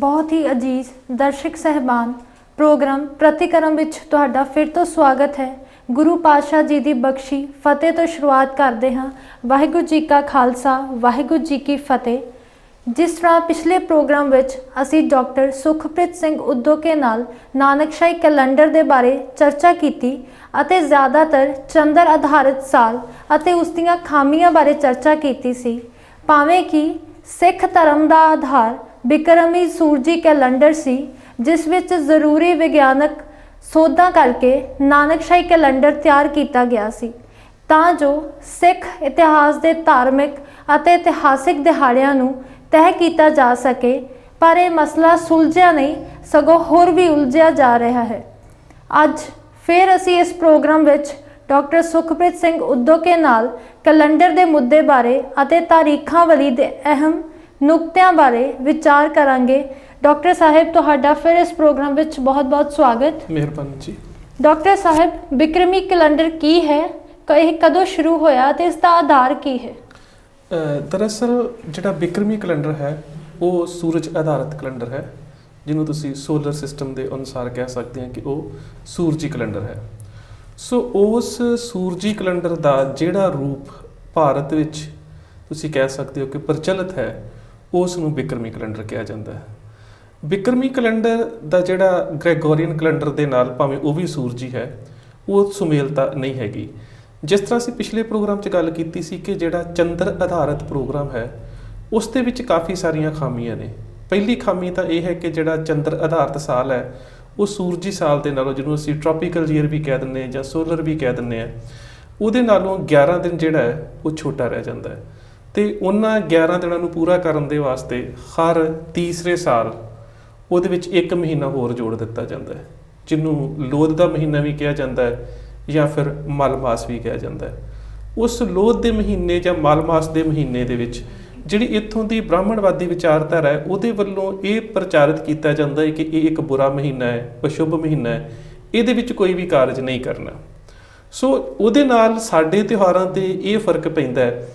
ਬਹੁਤ ਹੀ ਅਜੀਜ਼ ਦਰਸ਼ਕ ਸਹਿਬਾਨ ਪ੍ਰੋਗਰਾਮ ਪ੍ਰਤੀਕਰਮ ਵਿੱਚ ਤੁਹਾਡਾ ਫਿਰ ਤੋਂ ਸਵਾਗਤ ਹੈ। ਗੁਰੂ ਪਾਤਸ਼ਾਹ ਜੀ ਦੀ ਬਖਸ਼ੀ ਫਤਿਹ ਤੋਂ ਸ਼ੁਰੂਆਤ ਕਰਦੇ ਹਾਂ। ਵਾਹਿਗੁਰੂ ਜੀ ਕਾ ਖਾਲਸਾ, ਵਾਹਿਗੁਰੂ ਜੀ ਕੀ ਫਤਿਹ। ਜਿਸ ਤਰ੍ਹਾਂ ਪਿਛਲੇ ਪ੍ਰੋਗਰਾਮ ਵਿੱਚ ਅਸੀਂ ਡਾਕਟਰ ਸੁਖਪ੍ਰੀਤ ਸਿੰਘ ਉਦੋਕੇ ਨਾਲ ਨਾਨਕਸ਼ਾਹੀ ਕੈਲੰਡਰ ਦੇ ਬਾਰੇ ਚਰਚਾ ਕੀਤੀ ਅਤੇ ਜ਼ਿਆਦਾਤਰ ਚੰਦਰ ਆਧਾਰਿਤ ਸਾਲ ਅਤੇ ਉਸ ਦੀਆਂ ਖਾਮੀਆਂ ਬਾਰੇ ਚਰਚਾ ਕੀਤੀ ਸੀ। ਭਾਵੇਂ ਕਿ ਸਿੱਖ ਧਰਮ ਦਾ ਆਧਾਰ ਬਿਕਰਮੀ ਸੂਰਜੀ ਕੈਲੰਡਰ ਸੀ, ਜਿਸ ਵਿੱਚ ਜ਼ਰੂਰੀ ਵਿਗਿਆਨਕ ਸੋਧਾਂ ਕਰਕੇ ਨਾਨਕਸ਼ਾਹੀ ਕੈਲੰਡਰ ਤਿਆਰ ਕੀਤਾ ਗਿਆ ਸੀ। ਤਾਂ ਜੋ ਸਿੱਖ ਇਤਿਹਾਸ ਦੇ ਧਾਰਮਿਕ ਅਤੇ ਇਤਿਹਾਸਿਕ ਦਿਹਾੜਿਆਂ ਨੂੰ ਤਹਿ ਕੀਤਾ ਜਾ ਸਕੇ, ਪਰ ਇਹ ਮਸਲਾ ਸੁਲਝਿਆ ਨਹੀਂ, ਸਗੋਂ ਹੋਰ ਵੀ ਉਲਝਿਆ ਜਾ ਰਿਹਾ ਹੈ। ਅੱਜ ਫਿਰ ਅਸੀਂ ਇਸ ਪ੍ਰੋਗਰਾਮ ਵਿੱਚ ਡਾਕਟਰ ਸੁਖਪ੍ਰੀਤ ਸਿੰਘ ਉਦੋਕੇ ਨਾਲ ਕੈਲੰਡਰ ਦੇ ਮੁੱਦੇ ਬਾਰੇ ਅਤੇ ਤਾਰੀਖਾਂ ਵਲੀ ਦੇ ਅਹਿਮ ਨੁਕਤਿਆਂ ਬਾਰੇ ਵਿਚਾਰ ਕਰਾਂਗੇ। ਡਾਕਟਰ ਸਾਹਿਬ ਤੁਹਾਡਾ ਫਿਰ ਇਸ ਪ੍ਰੋਗਰਾਮ ਵਿੱਚ ਬਹੁਤ-ਬਹੁਤ ਸਵਾਗਤ। ਮਿਹਰਬਾਨੀ ਜੀ। ਡਾਕਟਰ ਸਾਹਿਬ ਬਿਕਰਮੀ ਕੈਲੰਡਰ ਕੀ ਹੈ? ਇਹ ਕਦੋਂ ਸ਼ੁਰੂ ਹੋਇਆ ਤੇ ਇਸ ਦਾ ਆਧਾਰ ਕੀ ਹੈ? ਦਰਅਸਲ ਜਿਹੜਾ ਬਿਕਰਮੀ ਕੈਲੰਡਰ ਹੈ ਉਹ ਸੂਰਜ ਆਧਾਰਿਤ ਕੈਲੰਡਰ ਹੈ ਜਿਹਨੂੰ ਤੁਸੀਂ ਸੋਲਰ ਸਿਸਟਮ ਦੇ ਅਨੁਸਾਰ ਕਹਿ ਸਕਦੇ ਹਾਂ ਕਿ ਉਹ ਸੂਰਜੀ ਕੈਲੰਡਰ ਹੈ। ਸੋ ਉਸ ਸੂਰਜੀ ਕੈਲੰਡਰ ਦਾ ਜਿਹੜਾ ਰੂਪ ਭਾਰਤ ਵਿੱਚ ਤੁਸੀਂ ਕਹਿ ਸਕਦੇ ਹੋ ਕਿ ਪ੍ਰਚਲਿਤ ਹੈ ਉਸ ਨੂੰ ਬਿਕਰਮੀ ਕੈਲੰਡਰ ਕਿਹਾ ਜਾਂਦਾ ਹੈ। ਬਿਕਰਮੀ ਕੈਲੰਡਰ ਦਾ ਜਿਹੜਾ ਗ੍ਰੈਗੋਰੀਅਨ ਕੈਲੰਡਰ ਦੇ ਨਾਲ ਭਾਵੇਂ ਉਹ ਵੀ ਸੂਰਜੀ ਹੈ, ਉਹ ਸੁਮੇਲਤਾ ਨਹੀਂ ਹੈਗੀ। ਜਿਸ ਤਰ੍ਹਾਂ ਅਸੀਂ ਪਿਛਲੇ ਪ੍ਰੋਗਰਾਮ 'ਚ ਗੱਲ ਕੀਤੀ ਸੀ ਕਿ ਜਿਹੜਾ ਚੰਦਰ ਆਧਾਰਿਤ ਪ੍ਰੋਗਰਾਮ ਹੈ, ਉਸ ਦੇ ਵਿੱਚ ਕਾਫੀ ਸਾਰੀਆਂ ਖਾਮੀਆਂ ਨੇ। ਪਹਿਲੀ ਖਾਮੀ ਤਾਂ ਇਹ ਹੈ ਕਿ ਜਿਹੜਾ ਚੰਦਰ ਆਧਾਰਿਤ ਸਾਲ ਹੈ, ਉਹ ਸੂਰਜੀ ਸਾਲ ਦੇ ਨਾਲੋਂ, ਜਿਹਨੂੰ ਅਸੀਂ ਟ੍ਰੋਪੀਕਲ ਈਅਰ ਵੀ ਕਹਿ ਦਿੰਦੇ ਹਾਂ ਜਾਂ ਸੋਲਰ ਵੀ ਕਹਿ ਦਿੰਦੇ ਹਾਂ, ਉਹਦੇ ਨਾਲੋਂ 11 ਦਿਨ ਜਿਹੜਾ ਹੈ, ਉਹ ਛੋਟਾ ਰਹਿ ਜਾਂਦਾ ਹੈ। ਤੇ ਉਹਨਾਂ 11 ਦਿਨਾਂ ਨੂੰ ਪੂਰਾ ਕਰਨ ਦੇ ਵਾਸਤੇ ਹਰ ਤੀਸਰੇ ਸਾਲ ਉਹਦੇ ਵਿੱਚ ਇੱਕ ਮਹੀਨਾ ਹੋਰ ਜੋੜ ਦਿੱਤਾ ਜਾਂਦਾ ਹੈ, ਜਿਹਨੂੰ ਲੋਧ ਦਾ ਮਹੀਨਾ ਵੀ ਕਿਹਾ ਜਾਂਦਾ ਹੈ ਜਾਂ ਫਿਰ ਮਲ ਮਾਸ ਵੀ ਕਿਹਾ ਜਾਂਦਾ ਹੈ। ਉਸ ਲੋਧ ਦੇ ਮਹੀਨੇ ਜਾਂ ਮਲ ਮਾਸ ਦੇ ਮਹੀਨੇ ਦੇ ਵਿੱਚ ਜਿਹੜੀ ਇੱਥੋਂ ਦੀ ਬ੍ਰਾਹਮਣਵਾਦੀ ਵਿਚਾਰਧਾਰਾ ਹੈ, ਉਹਦੇ ਵੱਲੋਂ ਇਹ ਪ੍ਰਚਾਰਿਤ ਕੀਤਾ ਜਾਂਦਾ ਹੈ ਕਿ ਇਹ ਇੱਕ ਬੁਰਾ ਮਹੀਨਾ ਹੈ, ਅਸ਼ੁਭ ਮਹੀਨਾ ਹੈ, ਇਹਦੇ ਵਿੱਚ ਕੋਈ ਵੀ ਕਾਰਜ ਨਹੀਂ ਕਰਨਾ। ਸੋ ਉਹਦੇ ਨਾਲ ਸਾਡੇ ਤਿਉਹਾਰਾਂ ਤੇ ਇਹ ਫ਼ਰਕ ਪੈਂਦਾ ਹੈ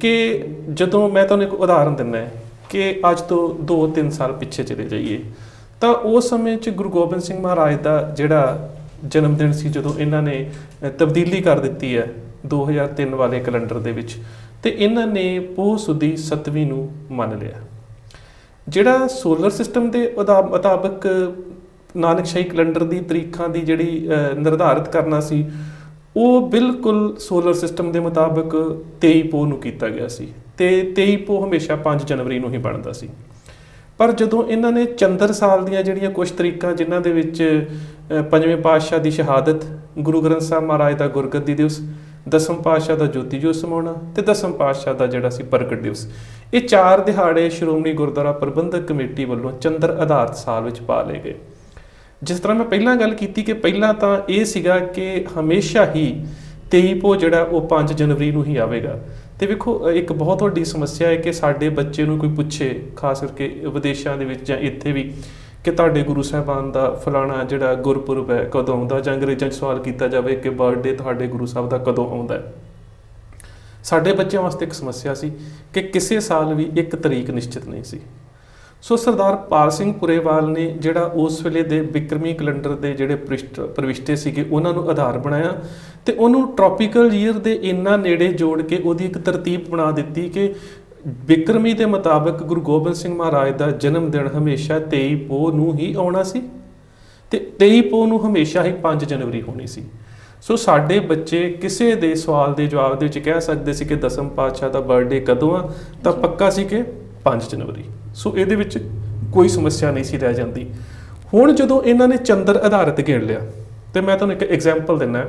ਕਿ ਜਦੋਂ ਮੈਂ ਤੁਹਾਨੂੰ ਇੱਕ ਉਦਾਹਰਨ ਦਿੰਦਾ ਹੈ ਕਿ ਅੱਜ ਤੋਂ 2-3 ਸਾਲ ਪਿੱਛੇ ਚਲੇ ਜਾਈਏ ਤਾਂ ਉਸ ਸਮੇਂ 'ਚ ਗੁਰੂ ਗੋਬਿੰਦ ਸਿੰਘ ਮਹਾਰਾਜ ਦਾ ਜਿਹੜਾ ਜਨਮ ਦਿਨ ਸੀ ਜਦੋਂ ਇਹਨਾਂ ਨੇ ਤਬਦੀਲੀ ਕਰ ਦਿੱਤੀ ਹੈ 2003 ਵਾਲੇ ਕੈਲੰਡਰ ਦੇ ਵਿੱਚ ਤੇ ਇਹਨਾਂ ਨੇ ਪੋਹ ਸੁਦੀ 7ਵੀਂ ਨੂੰ ਮੰਨ ਲਿਆ। ਜਿਹੜਾ ਸੋਲਰ ਸਿਸਟਮ ਦੇ ਉਦਾ- ਮੁਤਾਬਕ ਨਾਨਕਸ਼ਾਹੀ ਕੈਲੰਡਰ ਦੀ ਤਰੀਕਾਂ ਦੀ ਜਿਹੜੀ ਅ, ਨਿਰਧਾਰਿਤ ਕਰਨਾ ਸੀ ਉਹ ਬਿਲਕੁਲ ਸੋਲਰ ਸਿਸਟਮ ਦੇ ਮੁਤਾਬਕ 23 ਪੋਹ ਨੂੰ ਕੀਤਾ ਗਿਆ ਸੀ ਤੇ 23 ਪੋਹ ਹਮੇਸ਼ਾ 5 ਜਨਵਰੀ ਨੂੰ ਹੀ ਬਣਦਾ ਸੀ। ਪਰ ਜਦੋਂ ਇਹਨਾਂ ਨੇ ਚੰਦਰ ਸਾਲ ਦੀਆਂ ਜਿਹੜੀਆਂ ਕੁਝ ਤਰੀਕਾਂ ਜਿਨ੍ਹਾਂ ਦੇ ਵਿੱਚ ਪੰਜਵੇਂ ਪਾਤਸ਼ਾਹ ਦੀ ਸ਼ਹਾਦਤ, ਗੁਰੂ ਗ੍ਰੰਥ ਸਾਹਿਬ ਮਹਾਰਾਜ ਦਾ ਗੁਰਗੱਦੀ ਦਿਵਸ, ਦਸਮ ਪਾਤਸ਼ਾਹ ਦਾ ਜੋਤੀ ਜੋਤ ਸਮਾਉਣਾ ਤੇ ਦਸਮ ਪਾਤਸ਼ਾਹ ਦਾ ਜਿਹੜਾ ਸੀ ਪ੍ਰਗਟ ਦਿਵਸ, ਇਹ ਚਾਰ ਦਿਹਾੜੇ ਸ਼੍ਰੋਮਣੀ ਗੁਰਦੁਆਰਾ ਪ੍ਰਬੰਧਕ ਕਮੇਟੀ ਵੱਲੋਂ ਚੰਦਰ ਆਧਾਰਿਤ ਸਾਲ ਵਿੱਚ ਪਾ ਲਏ ਗਏ। ਜਿਸ ਤਰ੍ਹਾਂ ਮੈਂ ਪਹਿਲਾਂ ਗੱਲ ਕੀਤੀ ਕਿ ਪਹਿਲਾਂ ਤਾਂ ਇਹ ਸੀਗਾ ਕਿ ਹਮੇਸ਼ਾ ਹੀ 23 ਪੋ ਜਿਹੜਾ ਉਹ 5 ਜਨਵਰੀ ਨੂੰ ਹੀ ਆਵੇਗਾ। ਤੇ ਵੇਖੋ ਇੱਕ ਬਹੁਤ ਵੱਡੀ ਸਮੱਸਿਆ ਹੈ ਕਿ ਸਾਡੇ ਬੱਚੇ ਨੂੰ ਕੋਈ ਪੁੱਛੇ, ਖਾਸ ਕਰਕੇ ਵਿਦੇਸ਼ਾਂ ਦੇ ਵਿੱਚ ਜਾਂ ਇੱਥੇ ਵੀ, ਕਿ ਤੁਹਾਡੇ ਗੁਰੂ ਸਾਹਿਬਾਨ ਦਾ ਫਲਾਣਾ ਜਿਹੜਾ ਗੁਰਪੁਰਬ ਹੈ ਕਦੋਂ ਆਉਂਦਾ ਜਾਂ ਅੰਗਰੇਜ਼ਾਂ 'ਚ ਸਵਾਲ ਕੀਤਾ ਜਾਵੇ ਕਿ ਬਰਥਡੇ ਤੁਹਾਡੇ ਗੁਰੂ ਸਾਹਿਬ ਦਾ ਕਦੋਂ ਆਉਂਦਾ ਹੈ। ਸਾਡੇ ਬੱਚਿਆਂ ਵਾਸਤੇ ਇੱਕ ਸਮੱਸਿਆ ਸੀ ਕਿ ਕਿਸੇ ਸਾਲ ਵੀ ਇੱਕ ਤਰੀਕ ਨਿਸ਼ਚਿਤ ਨਹੀਂ ਸੀ। ਸੋ ਸਰਦਾਰ ਪਾਲ ਸਿੰਘ ਪੁਰੇਵਾਲ ਨੇ ਜਿਹੜਾ ਉਸ ਵੇਲੇ ਦੇ ਬਿਕਰਮੀ ਕੈਲੰਡਰ ਦੇ ਜਿਹੜੇ ਪ੍ਰਿਸ਼ਟ ਪ੍ਰਵਿਸ਼ਟੇ ਸੀਗੇ ਉਹਨਾਂ ਨੂੰ ਆਧਾਰ ਬਣਾਇਆ ਤੇ ਉਹਨੂੰ ਟ੍ਰੋਪੀਕਲ ਈਅਰ ਦੇ ਇੰਨਾ ਨੇੜੇ ਜੋੜ ਕੇ ਉਹਦੀ ਇੱਕ ਤਰਤੀਬ ਬਣਾ ਦਿੱਤੀ ਕਿ ਬਿਕਰਮੀ ਦੇ ਮੁਤਾਬਕ ਗੁਰੂ ਗੋਬਿੰਦ ਸਿੰਘ ਮਹਾਰਾਜ ਦਾ ਜਨਮ ਦਿਨ ਹਮੇਸ਼ਾ 23 ਪੋਹ ਨੂੰ ਹੀ ਆਉਣਾ ਸੀ ਤੇ 23 ਪੋਹ ਨੂੰ ਹਮੇਸ਼ਾ ਹੀ 5 ਜਨਵਰੀ ਹੋਣੀ ਸੀ। ਸੋ ਸਾਡੇ ਬੱਚੇ ਕਿਸੇ ਦੇ ਸਵਾਲ ਦੇ ਜਵਾਬ ਦੇ ਵਿੱਚ ਕਹਿ ਸਕਦੇ ਸੀ ਕਿ ਦਸਮ ਪਾਤਸ਼ਾਹ ਦਾ ਬਰਥਡੇ ਕਦੋਂ ਆ? ਤਾਂ ਪੱਕਾ ਸੀ ਕਿ 5 ਜਨਵਰੀ। ਸੋ ਇਹਦੇ ਵਿੱਚ ਕੋਈ ਸਮੱਸਿਆ ਨਹੀਂ ਸੀ ਰਹਿ ਜਾਂਦੀ। ਹੁਣ ਜਦੋਂ ਇਹਨਾਂ ਨੇ ਚੰਦਰ ਆਧਾਰਿਤ ਗਿਣ ਲਿਆ, ਤੇ ਮੈਂ ਤੁਹਾਨੂੰ ਇੱਕ ਐਗਜ਼ਾਮਪਲ ਦਿੰਨਾ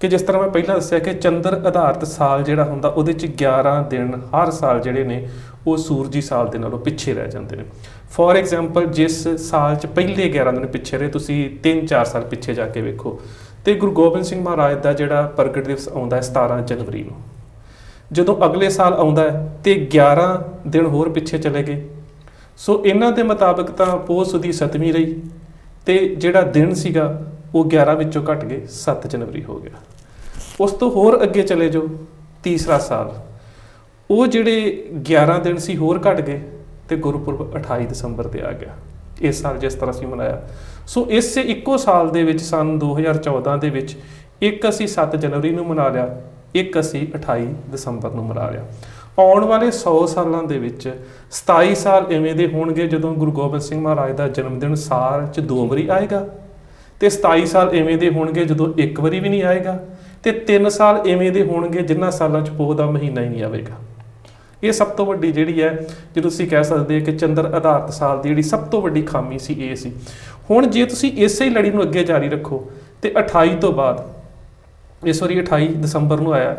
ਕਿ ਜਿਸ ਤਰ੍ਹਾਂ ਮੈਂ ਪਹਿਲਾਂ ਦੱਸਿਆ ਕਿ ਚੰਦਰ ਆਧਾਰਿਤ ਸਾਲ ਜਿਹੜਾ ਹੁੰਦਾ, ਉਹਦੇ ਚ 11 ਦਿਨ ਹਰ ਸਾਲ ਜਿਹੜੇ ਨੇ, ਉਹ ਸੂਰਜੀ ਸਾਲ ਦੇ ਨਾਲੋਂ ਪਿੱਛੇ ਰਹਿ ਜਾਂਦੇ ਨੇ। ਫੋਰ ਐਗਜ਼ਾਮਪਲ ਜਿਸ ਸਾਲ ਚ ਪਹਿਲੇ 11 ਦਿਨ ਪਿੱਛੇ ਰਹੇ, ਤੁਸੀਂ 3-4 ਸਾਲ ਪਿੱਛੇ ਜਾ ਕੇ ਵੇਖੋ। ਤੇ ਗੁਰੂ ਗੋਬਿੰਦ ਸਿੰਘ ਮਹਾਰਾਜ ਦਾ ਜਿਹੜਾ ਪ੍ਰਗਟ ਦਿਵਸ ਆਉਂਦਾ ਹੈ 17 ਜਨਵਰੀ ਨੂੰ। ਜਦੋਂ ਅਗਲੇ ਸਾਲ ਆਉਂਦਾ ਹੈ, ਤੇ 11 ਦਿਨ ਹੋਰ ਪਿੱਛੇ ਚਲੇ ਗਏ। ਸੋ ਇਹਨਾਂ ਦੇ ਮੁਤਾਬਕ ਤਾਂ ਪੋਸ ਦੀ 7ਵੀਂ ਰਹੀ ਤੇ ਜਿਹੜਾ ਦਿਨ ਸੀਗਾ ਉਹ 11 ਵਿੱਚੋਂ ਘਟ ਗਏ 7 ਜਨਵਰੀ ਹੋ ਗਿਆ। ਉਸ ਤੋਂ ਹੋਰ ਅੱਗੇ ਚਲੇ ਜਾਓ, ਤੀਸਰਾ ਸਾਲ। ਉਹ ਜਿਹੜੇ 11 ਦਿਨ ਸੀ ਹੋਰ ਘਟ ਗਏ ਤੇ ਗੁਰਪੁਰਬ 28 ਦਸੰਬਰ ਤੇ ਆ ਗਿਆ। ਇਸ ਸਾਲ ਜਿਸ ਤਰ੍ਹਾਂ ਅਸੀਂ ਮਨਾਇਆ। ਸੋ ਇਸੇ ਇੱਕੋ ਸਾਲ ਦੇ ਵਿੱਚ ਸਨ 2014 ਦੇ ਵਿੱਚ ਇੱਕ ਅਸੀਂ 7 ਜਨਵਰੀ ਨੂੰ ਮਨਾ ਲਿਆ, ਇੱਕ ਅਸੀਂ 28 ਦਸੰਬਰ ਨੂੰ ਮਨਾ ਲਿਆ। ਆਉਣ ਵਾਲੇ 100 ਸਾਲਾਂ ਦੇ ਵਿੱਚ 27 ਸਾਲ ਐਵੇਂ ਦੇ ਹੋਣਗੇ ਜਦੋਂ ਗੁਰੂ ਗੋਬਿੰਦ ਸਿੰਘ ਮਹਾਰਾਜ ਦਾ ਜਨਮ ਦਿਨ ਸਾਲ 'ਚ ਦੋ ਵਾਰੀ ਆਏਗਾ। ਤੇ 27 ਸਾਲ ਐਵੇਂ ਦੇ ਹੋਣਗੇ ਜਦੋਂ ਇੱਕ ਵਾਰੀ ਵੀ ਨਹੀਂ ਆਏਗਾ ਤੇ 3 ਸਾਲ ਐਵੇਂ ਦੇ ਹੋਣਗੇ ਜਿਨ੍ਹਾਂ ਸਾਲਾਂ 'ਚ ਪੋਹ ਦਾ ਮਹੀਨਾ ਹੀ ਨਹੀਂ ਆਵੇਗਾ। ਇਹ ਸਭ ਤੋਂ ਵੱਡੀ ਜਿਹੜੀ ਹੈ, ਜੇ ਤੁਸੀਂ ਕਹਿ ਸਕਦੇ ਹੋ ਕਿ ਚੰਦਰ ਆਧਾਰਿਤ ਸਾਲ ਦੀ ਜਿਹੜੀ ਸਭ ਤੋਂ ਵੱਡੀ ਖਾਮੀ ਸੀ, ਇਹ ਸੀ। ਹੁਣ ਜੇ ਤੁਸੀਂ ਇਸੇ ਹੀ ਲੜੀ ਨੂੰ ਅੱਗੇ ਜਾਰੀ ਰੱਖੋ ਤੇ 28 ਤੋਂ ਬਾਅਦ, ਇਸ ਵਾਰੀ 28 ਦਸੰਬਰ ਨੂੰ ਆਇਆ,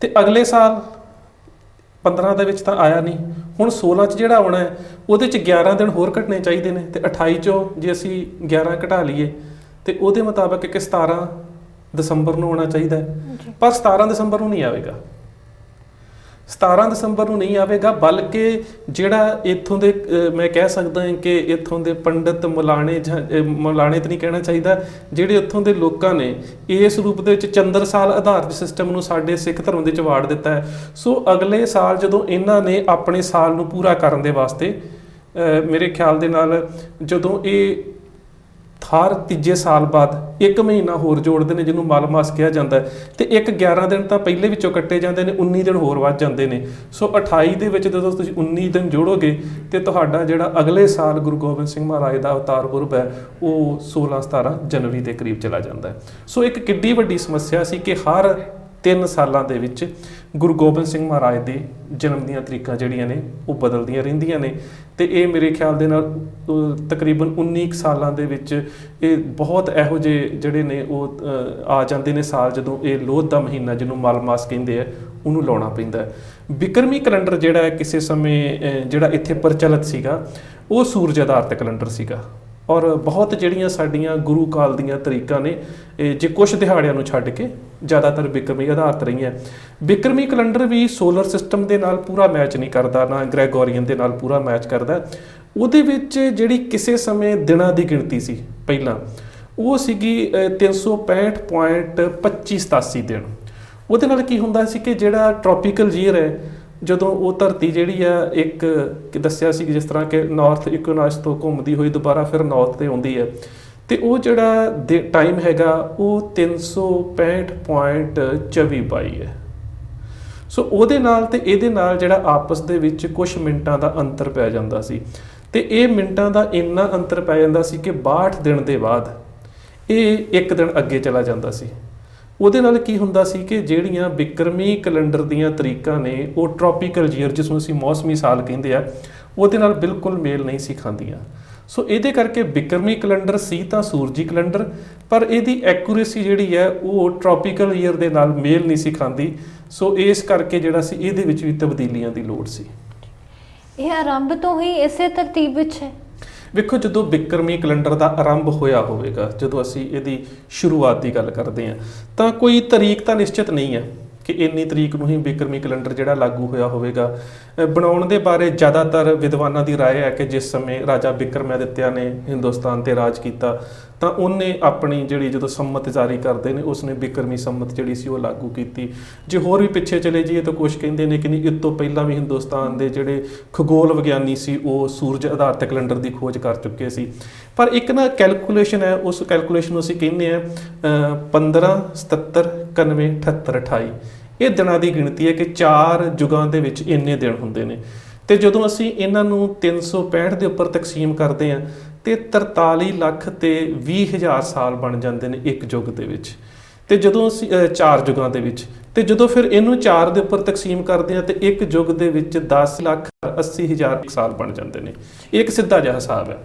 ਤੇ ਅਗਲੇ ਸਾਲ 15 ਦੇ ਵਿੱਚ ਤਾਂ ਆਇਆ ਨਹੀਂ। ਹੁਣ 16 ਚ ਜਿਹੜਾ ਆਉਣਾ ਹੈ ਉਹਦੇ ਚ 11 ਦਿਨ ਹੋਰ ਘਟਣੇ ਚਾਹੀਦੇ ਨੇ ਤੇ 28 ਚੋਂ ਜੇ ਅਸੀਂ 11 ਘਟਾ ਲਈਏ ਤੇ ਉਹਦੇ ਮੁਤਾਬਕ ਕਿ 17 ਦਸੰਬਰ ਨੂੰ ਆਉਣਾ ਚਾਹੀਦਾ ਪਰ 17 ਦਸੰਬਰ ਨੂੰ ਨਹੀਂ ਆਵੇਗਾ। 17 ਦਸੰਬਰ ਨੂੰ ਨਹੀਂ ਆਵੇਗਾ ਬਲਕਿ ਜਿਹੜਾ ਇੱਥੋਂ ਦੇ ਮੈਂ ਕਹਿ ਸਕਦਾ ਹਾਂ ਕਿ ਇੱਥੋਂ ਦੇ ਪੰਡਿਤ ਮੁਲਾਣੇ ਜਾਂ ਅਹ, ਮੁਲਾਣੇ ਤਾਂ ਨਹੀਂ ਕਹਿਣਾ ਚਾਹੀਦਾ ਜਿਹੜੇ ਇੱਥੋਂ ਦੇ ਲੋਕਾਂ ਨੇ ਇਸ ਰੂਪ ਦੇ ਵਿੱਚ ਚੰਦਰ ਸਾਲ ਆਧਾਰਿਤ ਸਿਸਟਮ ਨੂੰ ਸਾਡੇ ਸਿੱਖ ਧਰਮ ਦੇ ਵਿੱਚ ਵਾੜ ਦਿੱਤਾ ਹੈ। ਸੋ ਅਗਲੇ ਸਾਲ ਜਦੋਂ ਇਹਨਾਂ ਨੇ ਆਪਣੇ ਸਾਲ ਨੂੰ ਪੂਰਾ ਕਰਨ ਦੇ ਵਾਸਤੇ ਮੇਰੇ ਖਿਆਲ ਦੇ ਨਾਲ ਜਦੋਂ ਇਹ ਹਰ ਤੀਜੇ ਸਾਲ ਬਾਅਦ ਇੱਕ ਮਹੀਨਾ ਹੋਰ ਜੋੜਦੇ ਨੇ, ਜਿਹਨੂੰ ਮਲ ਮਾਸ ਕਿਹਾ ਜਾਂਦਾ ਹੈ। ਤੇ ਇੱਕ 11 ਦਿਨ ਤਾਂ ਪਹਿਲੇ ਵਿੱਚੋਂ ਕੱਟੇ ਜਾਂਦੇ ਨੇ 19 ਦਿਨ ਹੋਰ ਵੱਧ ਜਾਂਦੇ ਨੇ। ਸੋ 28 ਦੇ ਵਿੱਚ ਜਦੋਂ ਤੁਸੀਂ 19 ਦਿਨ ਜੋੜੋਗੇ, ਤੇ ਤੁਹਾਡਾ ਜਿਹੜਾ ਅਗਲੇ ਸਾਲ ਗੁਰੂ ਗੋਬਿੰਦ ਸਿੰਘ ਮਹਾਰਾਜ ਦਾ ਅਵਤਾਰ ਪੁਰਬ ਹੈ, ਉਹ 16 17 ਜਨਵਰੀ ਦੇ ਕਰੀਬ ਚਲਾ ਜਾਂਦਾ ਸੋ ਇੱਕ ਕਿੱਡੀ ਵੱਡੀ ਸਮੱਸਿਆ ਸੀ ਕਿ ਹਰ 3 ਸਾਲਾਂ ਦੇ ਵਿੱਚ ਗੁਰੂ ਗੋਬਿੰਦ ਸਿੰਘ ਮਹਾਰਾਜ ਦੇ ਜਨਮ ਦੀਆਂ ਤਰੀਕਾਂ ਜਿਹੜੀਆਂ ਨੇ, ਉਹ ਬਦਲਦੀਆਂ ਰਹਿੰਦੀਆਂ ਨੇ। ਤੇ ਇਹ ਮੇਰੇ ਖਿਆਲ ਦੇ ਨਾਲ ਤਕਰੀਬਨ 19 ਕੁ ਸਾਲਾਂ ਦੇ ਵਿੱਚ ਇਹ ਬਹੁਤ ਇਹੋ ਜਿਹੇ ਜਿਹੜੇ ਨੇ, ਉਹ ਆ ਜਾਂਦੇ ਨੇ ਸਾਲ ਜਦੋਂ ਇਹ ਲੋਧ ਦਾ ਮਹੀਨਾ ਜਿਹਨੂੰ ਮਲ ਮਾਸ ਕਹਿੰਦੇ ਆ, ਉਹਨੂੰ ਲਾਉਣਾ ਪੈਂਦਾ ਹੈ। ਬਿਕਰਮੀ ਕੈਲੰਡਰ ਜਿਹੜਾ ਕਿਸੇ ਸਮੇਂ ਜਿਹੜਾ ਇੱਥੇ ਪ੍ਰਚਲਿਤ ਸੀਗਾ, ਉਹ ਸੂਰਜ ਆਧਾਰਿਤ ਕੈਲੰਡਰ ਸੀਗਾ। ਔਰ ਬਹੁਤ ਜਿਹੜੀਆਂ ਸਾਡੀਆਂ ਗੁਰੂ ਕਾਲ ਦੀਆਂ ਤਰੀਕਾਂ ਨੇ, ਇਹ ਜੇ ਕੁਝ ਦਿਹਾੜਿਆਂ ਨੂੰ ਛੱਡ ਕੇ ਜ਼ਿਆਦਾਤਰ ਬਿਕਰਮੀ ਆਧਾਰਿਤ ਰਹੀਆਂ। ਬਿਕਰਮੀ ਕੈਲੰਡਰ ਵੀ ਸੋਲਰ ਸਿਸਟਮ ਦੇ ਨਾਲ ਪੂਰਾ ਮੈਚ ਨਹੀਂ ਕਰਦਾ ਨਾ ਗ੍ਰੈਗੋਰੀਅਨ ਦੇ ਨਾਲ ਪੂਰਾ ਮੈਚ ਕਰਦਾ। ਉਹਦੇ ਵਿੱਚ ਜਿਹੜੀ ਕਿਸੇ ਸਮੇਂ ਦਿਨਾਂ ਦੀ ਗਿਣਤੀ ਸੀ ਪਹਿਲਾਂ ਉਹ ਸੀਗੀ ਅਹ, 365.2587 ਦਿਨ। ਉਹਦੇ ਨਾਲ ਕੀ ਹੁੰਦਾ ਸੀ ਕਿ ਜਿਹੜਾ ਟ੍ਰੋਪੀਕਲ ਜੀਅਰ ਹੈ ਜਦੋਂ ਉਹ ਧਰਤੀ ਜਿਹੜੀ ਆ ਇੱਕ ਕਿ ਦੱਸਿਆ ਸੀ ਜਿਸ ਤਰ੍ਹਾਂ ਕਿ ਨਾਰਥ ਇਕੁਇਨੋਸ ਤੋਂ ਘੁੰਮਦੀ ਹੋਈ ਦੁਬਾਰਾ ਫਿਰ ਨਾਰਥ ਤੇ ਆਉਂਦੀ ਹੈ। ਤੇ ਉਹ ਜਿਹੜਾ ਟਾਈਮ ਹੈਗਾ, ਉਹ 365.24 ਬਾਈ ਹੈ। ਸੋ ਉਹਦੇ ਨਾਲ ਤੇ ਇਹਦੇ ਨਾਲ ਜਿਹੜਾ ਆਪਸ ਦੇ ਵਿੱਚ ਕੁਝ ਮਿੰਟਾਂ ਦਾ ਅੰਤਰ ਪੈ ਜਾਂਦਾ ਸੀ। ਤੇ ਇਹ ਮਿੰਟਾਂ ਦਾ ਇੰਨਾ ਅੰਤਰ ਪੈ ਜਾਂਦਾ ਸੀ ਕਿ 62 ਦਿਨ ਦੇ ਬਾਅਦ ਇਹ ਇੱਕ ਦਿਨ ਅੱਗੇ ਚਲਾ ਜਾਂਦਾ ਸੀ। ਉਹਦੇ ਨਾਲ ਕੀ ਹੁੰਦਾ ਸੀ ਕਿ ਜਿਹੜੀਆਂ ਬਿਕਰਮੀ ਕੈਲੰਡਰ ਦੀਆਂ ਤਰੀਕਾਂ ਨੇ, ਉਹ ਟ੍ਰੋਪੀਕਲ ਜੀਅਰ ਜਿਸ ਨੂੰ ਅਸੀਂ ਮੌਸਮੀ ਸਾਲ ਕਹਿੰਦੇ ਆ, ਉਹਦੇ ਨਾਲ ਬਿਲਕੁਲ ਮੇਲ ਨਹੀਂ ਸੀ ਖਾਂਦੀਆਂ। ਸੋ ਇਹਦੇ ਕਰਕੇ ਬਿਕਰਮੀ ਕੈਲੰਡਰ ਸੀ ਤਾਂ ਸੂਰਜੀ ਕੈਲੰਡਰ ਪਰ ਇਹਦੀ ਐਕੂਰੇਸੀ ਜਿਹੜੀ ਹੈ ਉਹ ਟ੍ਰੋਪੀਕਲ ਈਅਰ ਦੇ ਨਾਲ ਮੇਲ ਨਹੀਂ ਸੀ ਖਾਂਦੀ। ਸੋ ਇਸ ਕਰਕੇ ਜਿਹੜਾ ਸੀ ਇਹਦੇ ਵਿੱਚ ਵੀ ਤਬਦੀਲੀਆਂ ਦੀ ਲੋੜ ਸੀ। ਇਹ ਆਰੰਭ ਤੋਂ ਹੀ ਇਸੇ ਤਰਤੀਬ ਵਿੱਚ ਹੈ। ਵੇਖੋ ਜਦੋਂ ਬਿਕਰਮੀ ਕੈਲੰਡਰ ਦਾ ਆਰੰਭ ਹੋਇਆ ਹੋਵੇਗਾ ਜਦੋਂ ਅਸੀਂ ਇਹਦੀ ਸ਼ੁਰੂਆਤ ਦੀ ਗੱਲ ਕਰਦੇ ਹਾਂ ਤਾਂ ਕੋਈ ਤਰੀਕ ਤਾਂ ਨਿਸ਼ਚਿਤ ਨਹੀਂ ਹੈ। ਕਿ ਇੰਨੀ ਤਰੀਕ ਨੂੰ ਹੀ ਬਿਕਰਮੀ ਕੈਲੰਡਰ ਜਿਹੜਾ ਲਾਗੂ ਹੋਇਆ ਹੋਵੇਗਾ ਅਹ ਬਣਾਉਣ ਦੇ ਬਾਰੇ ਜ਼ਿਆਦਾਤਰ ਵਿਦਵਾਨਾਂ ਦੀ رائے ਹੈ ਕਿ ਜਿਸ ਸਮੇਂ ਰਾਜਾ ਬਿਕਰਮਾਦਿੱਤਿਆ ਨੇ ਹਿੰਦੁਸਤਾਨ ਤੇ ਰਾਜ ਕੀਤਾ ਤਾਂ ਉਹਨੇ ਆਪਣੀ ਜਿਹੜੀ ਜਦੋਂ ਸੰਮਤ ਜਾਰੀ ਕਰਦੇ ਨੇ ਉਸਨੇ ਬਿਕਰਮੀ ਸੰਮਤ ਜਿਹੜੀ ਸੀ ਉਹ ਲਾਗੂ ਕੀਤੀ ਜੇ ਹੋਰ ਵੀ ਪਿੱਛੇ ਚਲੇ ਜਾਈਏ ਤਾਂ ਕੁਝ ਕਹਿੰਦੇ ਨੇ ਕਿ ਨਹੀਂ ਇਸ ਤੋਂ ਪਹਿਲਾਂ ਵੀ ਹਿੰਦੁਸਤਾਨ ਦੇ ਜਿਹੜੇ ਖਗੋਲ ਵਿਗਿਆਨੀ ਸੀ ਉਹ ਸੂਰਜ ਆਧਾਰਿਤ ਕੈਲੰਡਰ ਦੀ ਖੋਜ ਕਰ ਚੁੱਕੇ ਸੀ ਪਰ ਇੱਕ ਨਾ ਕੈਲਕੂਲੇਸ਼ਨ ਹੈ, ਉਸ ਕੈਲਕੂਲੇਸ਼ਨ ਨੂੰ ਅਸੀਂ ਕਹਿੰਦੇ ਆ 15 77 91 78 28 ਇਹ ਦਿਨਾਂ ਦੀ ਗਿਣਤੀ ਹੈ ਕਿ ਚਾਰ ਯੁਗਾਂ ਦੇ ਵਿੱਚ ਇੰਨੇ ਦਿਨ ਹੁੰਦੇ ਨੇ। ਤੇ ਜਦੋਂ ਅਸੀਂ ਇਹਨਾਂ ਨੂੰ 365 ਦੇ ਉੱਪਰ ਤਕਸੀਮ ਕਰਦੇ ਆ ਤੇ 43 ਲੱਖ ਤੇ 20 ਹਜ਼ਾਰ ਸਾਲ ਬਣ ਜਾਂਦੇ ਨੇ ਇੱਕ ਯੁੱਗ ਦੇ ਵਿੱਚ। ਤੇ ਜਦੋਂ ਅਸੀਂ ਚਾਰ ਯੁਗਾਂ ਦੇ ਵਿੱਚ, ਤੇ ਜਦੋਂ ਫਿਰ ਇਹਨੂੰ ਚਾਰ ਦੇ ਉੱਪਰ ਤਕਸੀਮ ਕਰਦੇ ਆ ਤੇ ਇੱਕ ਯੁੱਗ ਦੇ ਵਿੱਚ 10 ਲੱਖ 80 ਹਜ਼ਾਰ ਸਾਲ ਬਣ ਜਾਂਦੇ ਨੇ। ਇਹ ਇੱਕ ਸਿੱਧਾ ਜਿਹਾ ਹਿਸਾਬ ਹੈ।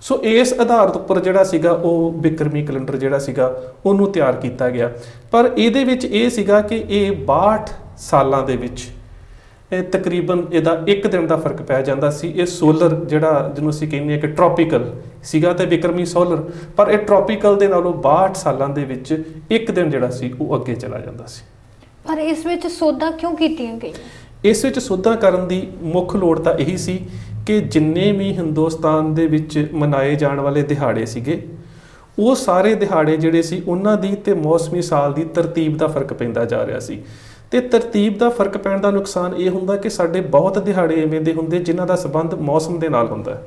ਸੋ ਇਸ ਆਧਾਰ ਉੱਪਰ ਜਿਹੜਾ ਸੀਗਾ ਉਹ ਬਿਕਰਮੀ ਕੈਲੰਡਰ ਜਿਹੜਾ ਸੀਗਾ ਉਹਨੂੰ ਤਿਆਰ ਕੀਤਾ ਗਿਆ। ਪਰ ਇਹਦੇ ਵਿੱਚ ਇਹ ਸੀਗਾ ਕਿ ਇਹ 62 ਸਾਲਾਂ ਦੇ ਵਿੱਚ ਇਹ ਤਕਰੀਬਨ ਇਹਦਾ ਇੱਕ ਦਿਨ ਦਾ ਫ਼ਰਕ ਪੈ ਜਾਂਦਾ ਸੀ। ਇਹ ਸੋਲਰ ਜਿਹੜਾ ਜਿਹਨੂੰ ਅਸੀਂ ਕਹਿੰਦੇ ਆ ਕਿ ਟ੍ਰੋਪੀਕਲ ਸੀਗਾ ਤੇ ਬਿਕਰਮੀ ਸੋਲਰ ਪਰ ਇਹ ਟ੍ਰੋਪੀਕਲ ਦੇ ਨਾਲੋਂ 62 ਸਾਲਾਂ ਦੇ ਵਿੱਚ ਇੱਕ ਦਿਨ ਜਿਹੜਾ ਸੀ ਉਹ ਅੱਗੇ ਚਲਾ ਜਾਂਦਾ ਸੀ। ਪਰ ਇਸ ਵਿੱਚ ਸੋਧਾਂ ਕਿਉਂ ਕੀਤੀਆਂ ਗਈਆਂ? ਇਸ ਵਿੱਚ ਸੋਧਾਂ ਕਰਨ ਦੀ ਮੁੱਖ ਲੋੜ ਤਾਂ ਇਹੀ ਸੀ ਕਿ ਜਿੰਨੇ ਵੀ ਹਿੰਦੁਸਤਾਨ ਦੇ ਵਿੱਚ ਮਨਾਏ ਜਾਣ ਵਾਲੇ ਦਿਹਾੜੇ ਸੀਗੇ, ਉਹ ਸਾਰੇ ਦਿਹਾੜੇ ਜਿਹੜੇ ਸੀ, ਉਹਨਾਂ ਦੀ ਤੇ ਮੌਸਮੀ ਸਾਲ ਦੀ ਤਰਤੀਬ ਦਾ ਫ਼ਰਕ ਪੈਂਦਾ ਜਾ ਰਿਹਾ ਸੀ। ਤੇ ਤਰਤੀਬ ਦਾ ਫ਼ਰਕ ਪੈਣ ਦਾ ਨੁਕਸਾਨ ਇਹ ਹੁੰਦਾ ਕਿ ਸਾਡੇ ਬਹੁਤ ਦਿਹਾੜੇ ਐਵੇਂ ਦੇ ਹੁੰਦੇ ਜਿਨ੍ਹਾਂ ਦਾ ਸੰਬੰਧ ਮੌਸਮ ਦੇ ਨਾਲ ਹੁੰਦਾ ਹੈ।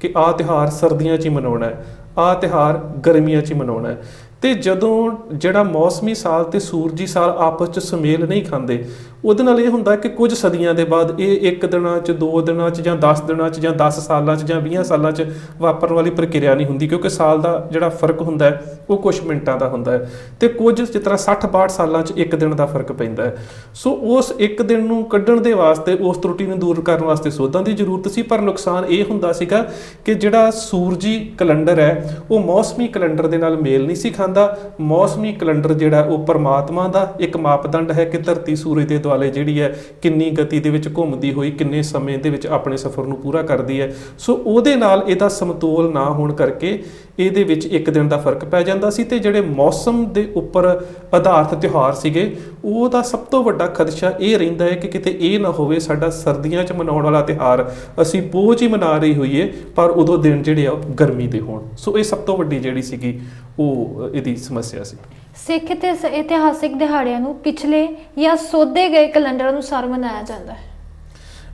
ਕਿ ਆਹ ਤਿਉਹਾਰ ਸਰਦੀਆਂ 'ਚ ਹੀ ਮਨਾਉਣਾ ਹੈ, ਆਹ ਤਿਉਹਾਰ ਗਰਮੀਆਂ 'ਚ ਹੀ ਮਨਾਉਣਾ ਹੈ। ਤੇ ਜਦੋਂ ਜਿਹੜਾ ਮੌਸਮੀ ਸਾਲ ਤੇ ਸੂਰਜੀ ਸਾਲ ਆਪਸ 'ਚ ਸੁਮੇਲ ਨਹੀਂ ਖਾਂਦੇ ਉਹਦੇ ਨਾਲ ਇਹ ਹੁੰਦਾ ਕਿ ਕੁਝ ਸਦੀਆਂ ਦੇ ਬਾਅਦ ਇਹ ਇੱਕ ਦਿਨਾਂ 'ਚ, ਦੋ ਦਿਨਾਂ 'ਚ ਜਾਂ 10 ਦਿਨਾਂ 'ਚ ਜਾਂ 10 ਸਾਲਾਂ 'ਚ ਜਾਂ 20 ਸਾਲਾਂ 'ਚ ਵਾਪਰਨ ਵਾਲੀ ਪ੍ਰਕਿਰਿਆ ਨਹੀਂ ਹੁੰਦੀ ਕਿਉਂਕਿ ਸਾਲ ਦਾ ਜਿਹੜਾ ਫ਼ਰਕ ਹੁੰਦਾ ਉਹ ਕੁਝ ਮਿੰਟਾਂ ਦਾ ਹੁੰਦਾ ਹੈ। ਤੇ ਕੁਝ ਜਿਸ ਤਰ੍ਹਾਂ 60 62 ਸਾਲਾਂ 'ਚ ਇੱਕ ਦਿਨ ਦਾ ਫ਼ਰਕ ਪੈਂਦਾ ਹੈ। ਸੋ ਉਸ ਇੱਕ ਦਿਨ ਨੂੰ ਕੱਢਣ ਦੇ ਵਾਸਤੇ, ਉਸ ਤਰੁੱਟੀ ਨੂੰ ਦੂਰ ਕਰਨ ਵਾਸਤੇ ਸੋਧਾਂ ਦੀ ਜ਼ਰੂਰਤ ਸੀ, ਪਰ ਨੁਕਸਾਨ ਇਹ ਹੁੰਦਾ ਸੀਗਾ ਕਿ ਜਿਹੜਾ ਸੂਰਜੀ ਕੈਲੰਡਰ ਹੈ, ਉਹ ਮੌਸਮੀ ਕੈਲੰਡਰ ਦੇ ਨਾਲ ਮੇਲ ਨਹੀਂ ਸੀ ਖਾਂਦਾ। ਮੌਸਮੀ ਕੈਲੰਡਰ ਜਿਹੜਾ, ਉਹ ਪਰਮਾਤਮਾ ਦਾ ਇੱਕ ਮਾਪਦੰਡ ਹੈ ਕਿ ਧਰਤੀ ਸੂਰਜ ਦੇ ਦੁਆਲੇ ਜਿਹੜੀ ਹੈ ਕਿੰਨੀ ਗਤੀ ਦੇ ਵਿੱਚ ਘੁੰਮਦੀ ਹੋਈ, ਕਿੰਨੇ ਸਮੇਂ ਦੇ ਵਿੱਚ ਆਪਣੇ ਸਫ਼ਰ ਨੂੰ ਪੂਰਾ ਕਰਦੀ ਹੈ। ਸੋ ਉਹਦੇ ਨਾਲ ਇਹਦਾ ਸਮਤੋਲ ਨਾ ਹੋਣ ਕਰਕੇ ਇਹਦੇ ਵਿੱਚ ਇੱਕ ਦਿਨ ਦਾ ਫ਼ਰਕ ਪੈ ਜਾਂਦਾ ਸੀ ਤੇ ਜਿਹੜੇ ਮੌਸਮ ਦੇ ਉੱਪਰ ਆਧਾਰਿਤ ਤਿਉਹਾਰ ਸੀਗੇ, ਉਹਦਾ ਸਭ ਤੋਂ ਵੱਡਾ ਖਦਸ਼ਾ ਇਹ ਰਹਿੰਦਾ ਹੈ ਕਿ ਕਿਤੇ ਇਹ ਨਾ ਹੋਵੇ ਸਾਡਾ ਸਰਦੀਆਂ 'ਚ ਮਨਾਉਣ ਵਾਲਾ ਤਿਉਹਾਰ ਅਸੀਂ ਬੋਝ ਹੀ ਮਨਾ ਰਹੀ ਹੋਈਏ, ਪਰ ਉਦੋਂ ਦਿਨ ਜਿਹੜੇ ਆ ਉਹ ਗਰਮੀ ਦੇ ਹੋਣ। ਸੋ ਇਹ ਸਭ ਤੋਂ ਵੱਡੀ ਜਿਹੜੀ ਸੀਗੀ ਉਹ ਇਹਦੀ ਸਮੱਸਿਆ ਸੀ। ਸਿੱਖ ਤੇ ਇਤਿਹਾਸਿਕ ਦਿਹਾੜਿਆਂ ਨੂੰ ਪਿਛਲੇ ਜਾਂ ਸੋਧੇ ਗਏ ਕੈਲੰਡਰ ਅਨੁਸਾਰ ਮਨਾਇਆ ਜਾਂਦਾ ਹੈ।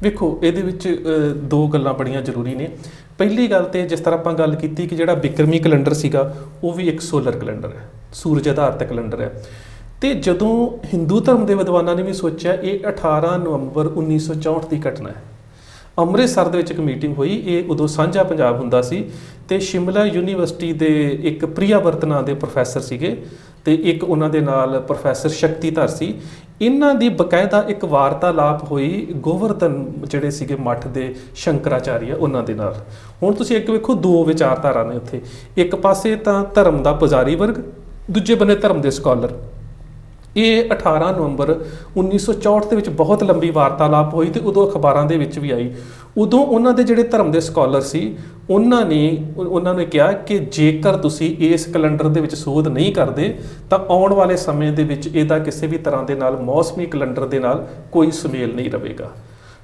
ਵੇਖੋ ਇਹਦੇ ਵਿੱਚ ਦੋ ਗੱਲਾਂ ਬੜੀਆਂ ਜ਼ਰੂਰੀ ਨੇ। ਪਹਿਲੀ ਗੱਲ ਤੇ ਜਿਸ ਤਰ੍ਹਾਂ ਆਪਾਂ ਗੱਲ ਕੀਤੀ ਕਿ ਜਿਹੜਾ ਬਿਕਰਮੀ ਕੈਲੰਡਰ ਸੀਗਾ ਉਹ ਵੀ ਇੱਕ ਸੋਲਰ ਕੈਲੰਡਰ ਹੈ ਸੂਰਜ ਆਧਾਰਿਤ ਕੈਲੰਡਰ ਹੈ। ਤੇ ਜਦੋਂ ਹਿੰਦੂ ਧਰਮ ਦੇ ਵਿਦਵਾਨਾਂ ਨੇ ਵੀ ਸੋਚਿਆ ਇਹ 18 ਨਵੰਬਰ 1964 ਦੀ ਘਟਨਾ ਹੈ। ਅੰਮ੍ਰਿਤਸਰ ਦੇ ਵਿੱਚ ਇੱਕ ਮੀਟਿੰਗ ਹੋਈ, ਇਹ ਉਦੋਂ ਸਾਂਝਾ ਪੰਜਾਬ ਹੁੰਦਾ ਸੀ ਤੇ ਸ਼ਿਮਲਾ ਯੂਨੀਵਰਸਿਟੀ ਦੇ ਇੱਕ ਪ੍ਰਿਆਵਰਤ ਨਾਂ ਦੇ ਪ੍ਰੋਫੈਸਰ ਸੀਗੇ ਤੇ ਇੱਕ ਉਹਨਾਂ ਦੇ ਨਾਲ ਪ੍ਰੋਫੈਸਰ ਸ਼ਕਤੀਧਰ ਸੀ। ਇਹਨਾਂ ਦੀ ਬਕਾਇਦਾ ਇੱਕ ਵਾਰਤਾਲਾਪ ਹੋਈ ਗੋਵਰਧਨ ਜਿਹੜੇ ਸੀਗੇ ਮੱਠ ਦੇ ਸ਼ੰਕਰਾਚਾਰੀਆ, ਉਹਨਾਂ ਦੇ ਨਾਲ। ਹੁਣ ਤੁਸੀਂ ਇੱਕ ਵੇਖੋ, ਦੋ ਵਿਚਾਰਧਾਰਾ ਨੇ ਉੱਥੇ। ਇੱਕ ਪਾਸੇ ਤਾਂ ਧਰਮ ਦਾ ਪੁਜਾਰੀ ਵਰਗ, ਦੂਜੇ ਬੰਨੇ ਧਰਮ ਦੇ ਸਕਾਲਰ। ਇਹ 18 ਨਵੰਬਰ 1964 ਦੇ ਵਿੱਚ ਬਹੁਤ ਲੰਬੀ ਵਾਰਤਾਲਾਪ ਹੋਈ ਤੇ ਉਦੋਂ ਅਖਬਾਰਾਂ ਦੇ ਵਿੱਚ ਵੀ ਆਈ। ਉਦੋਂ ਉਹਨਾਂ ਦੇ ਜਿਹੜੇ ਧਰਮ ਦੇ ਸਕਾਲਰ ਸੀ, ਉਹਨਾਂ ਨੇ ਉਹਨਾਂ ਨੇ ਕਿਹਾ ਕਿ ਜੇਕਰ ਤੁਸੀਂ ਇਸ ਕੈਲੰਡਰ ਦੇ ਵਿੱਚ ਸੋਧ ਨਹੀਂ ਕਰਦੇ, ਤਾਂ ਆਉਣ ਵਾਲੇ ਸਮੇਂ ਦੇ ਵਿੱਚ ਇਹਦਾ ਕਿਸੇ ਵੀ ਤਰ੍ਹਾਂ ਦੇ ਨਾਲ ਮੌਸਮੀ ਕੈਲੰਡਰ ਦੇ ਨਾਲ ਕੋਈ ਸੁਮੇਲ ਨਹੀਂ ਰਹੇਗਾ।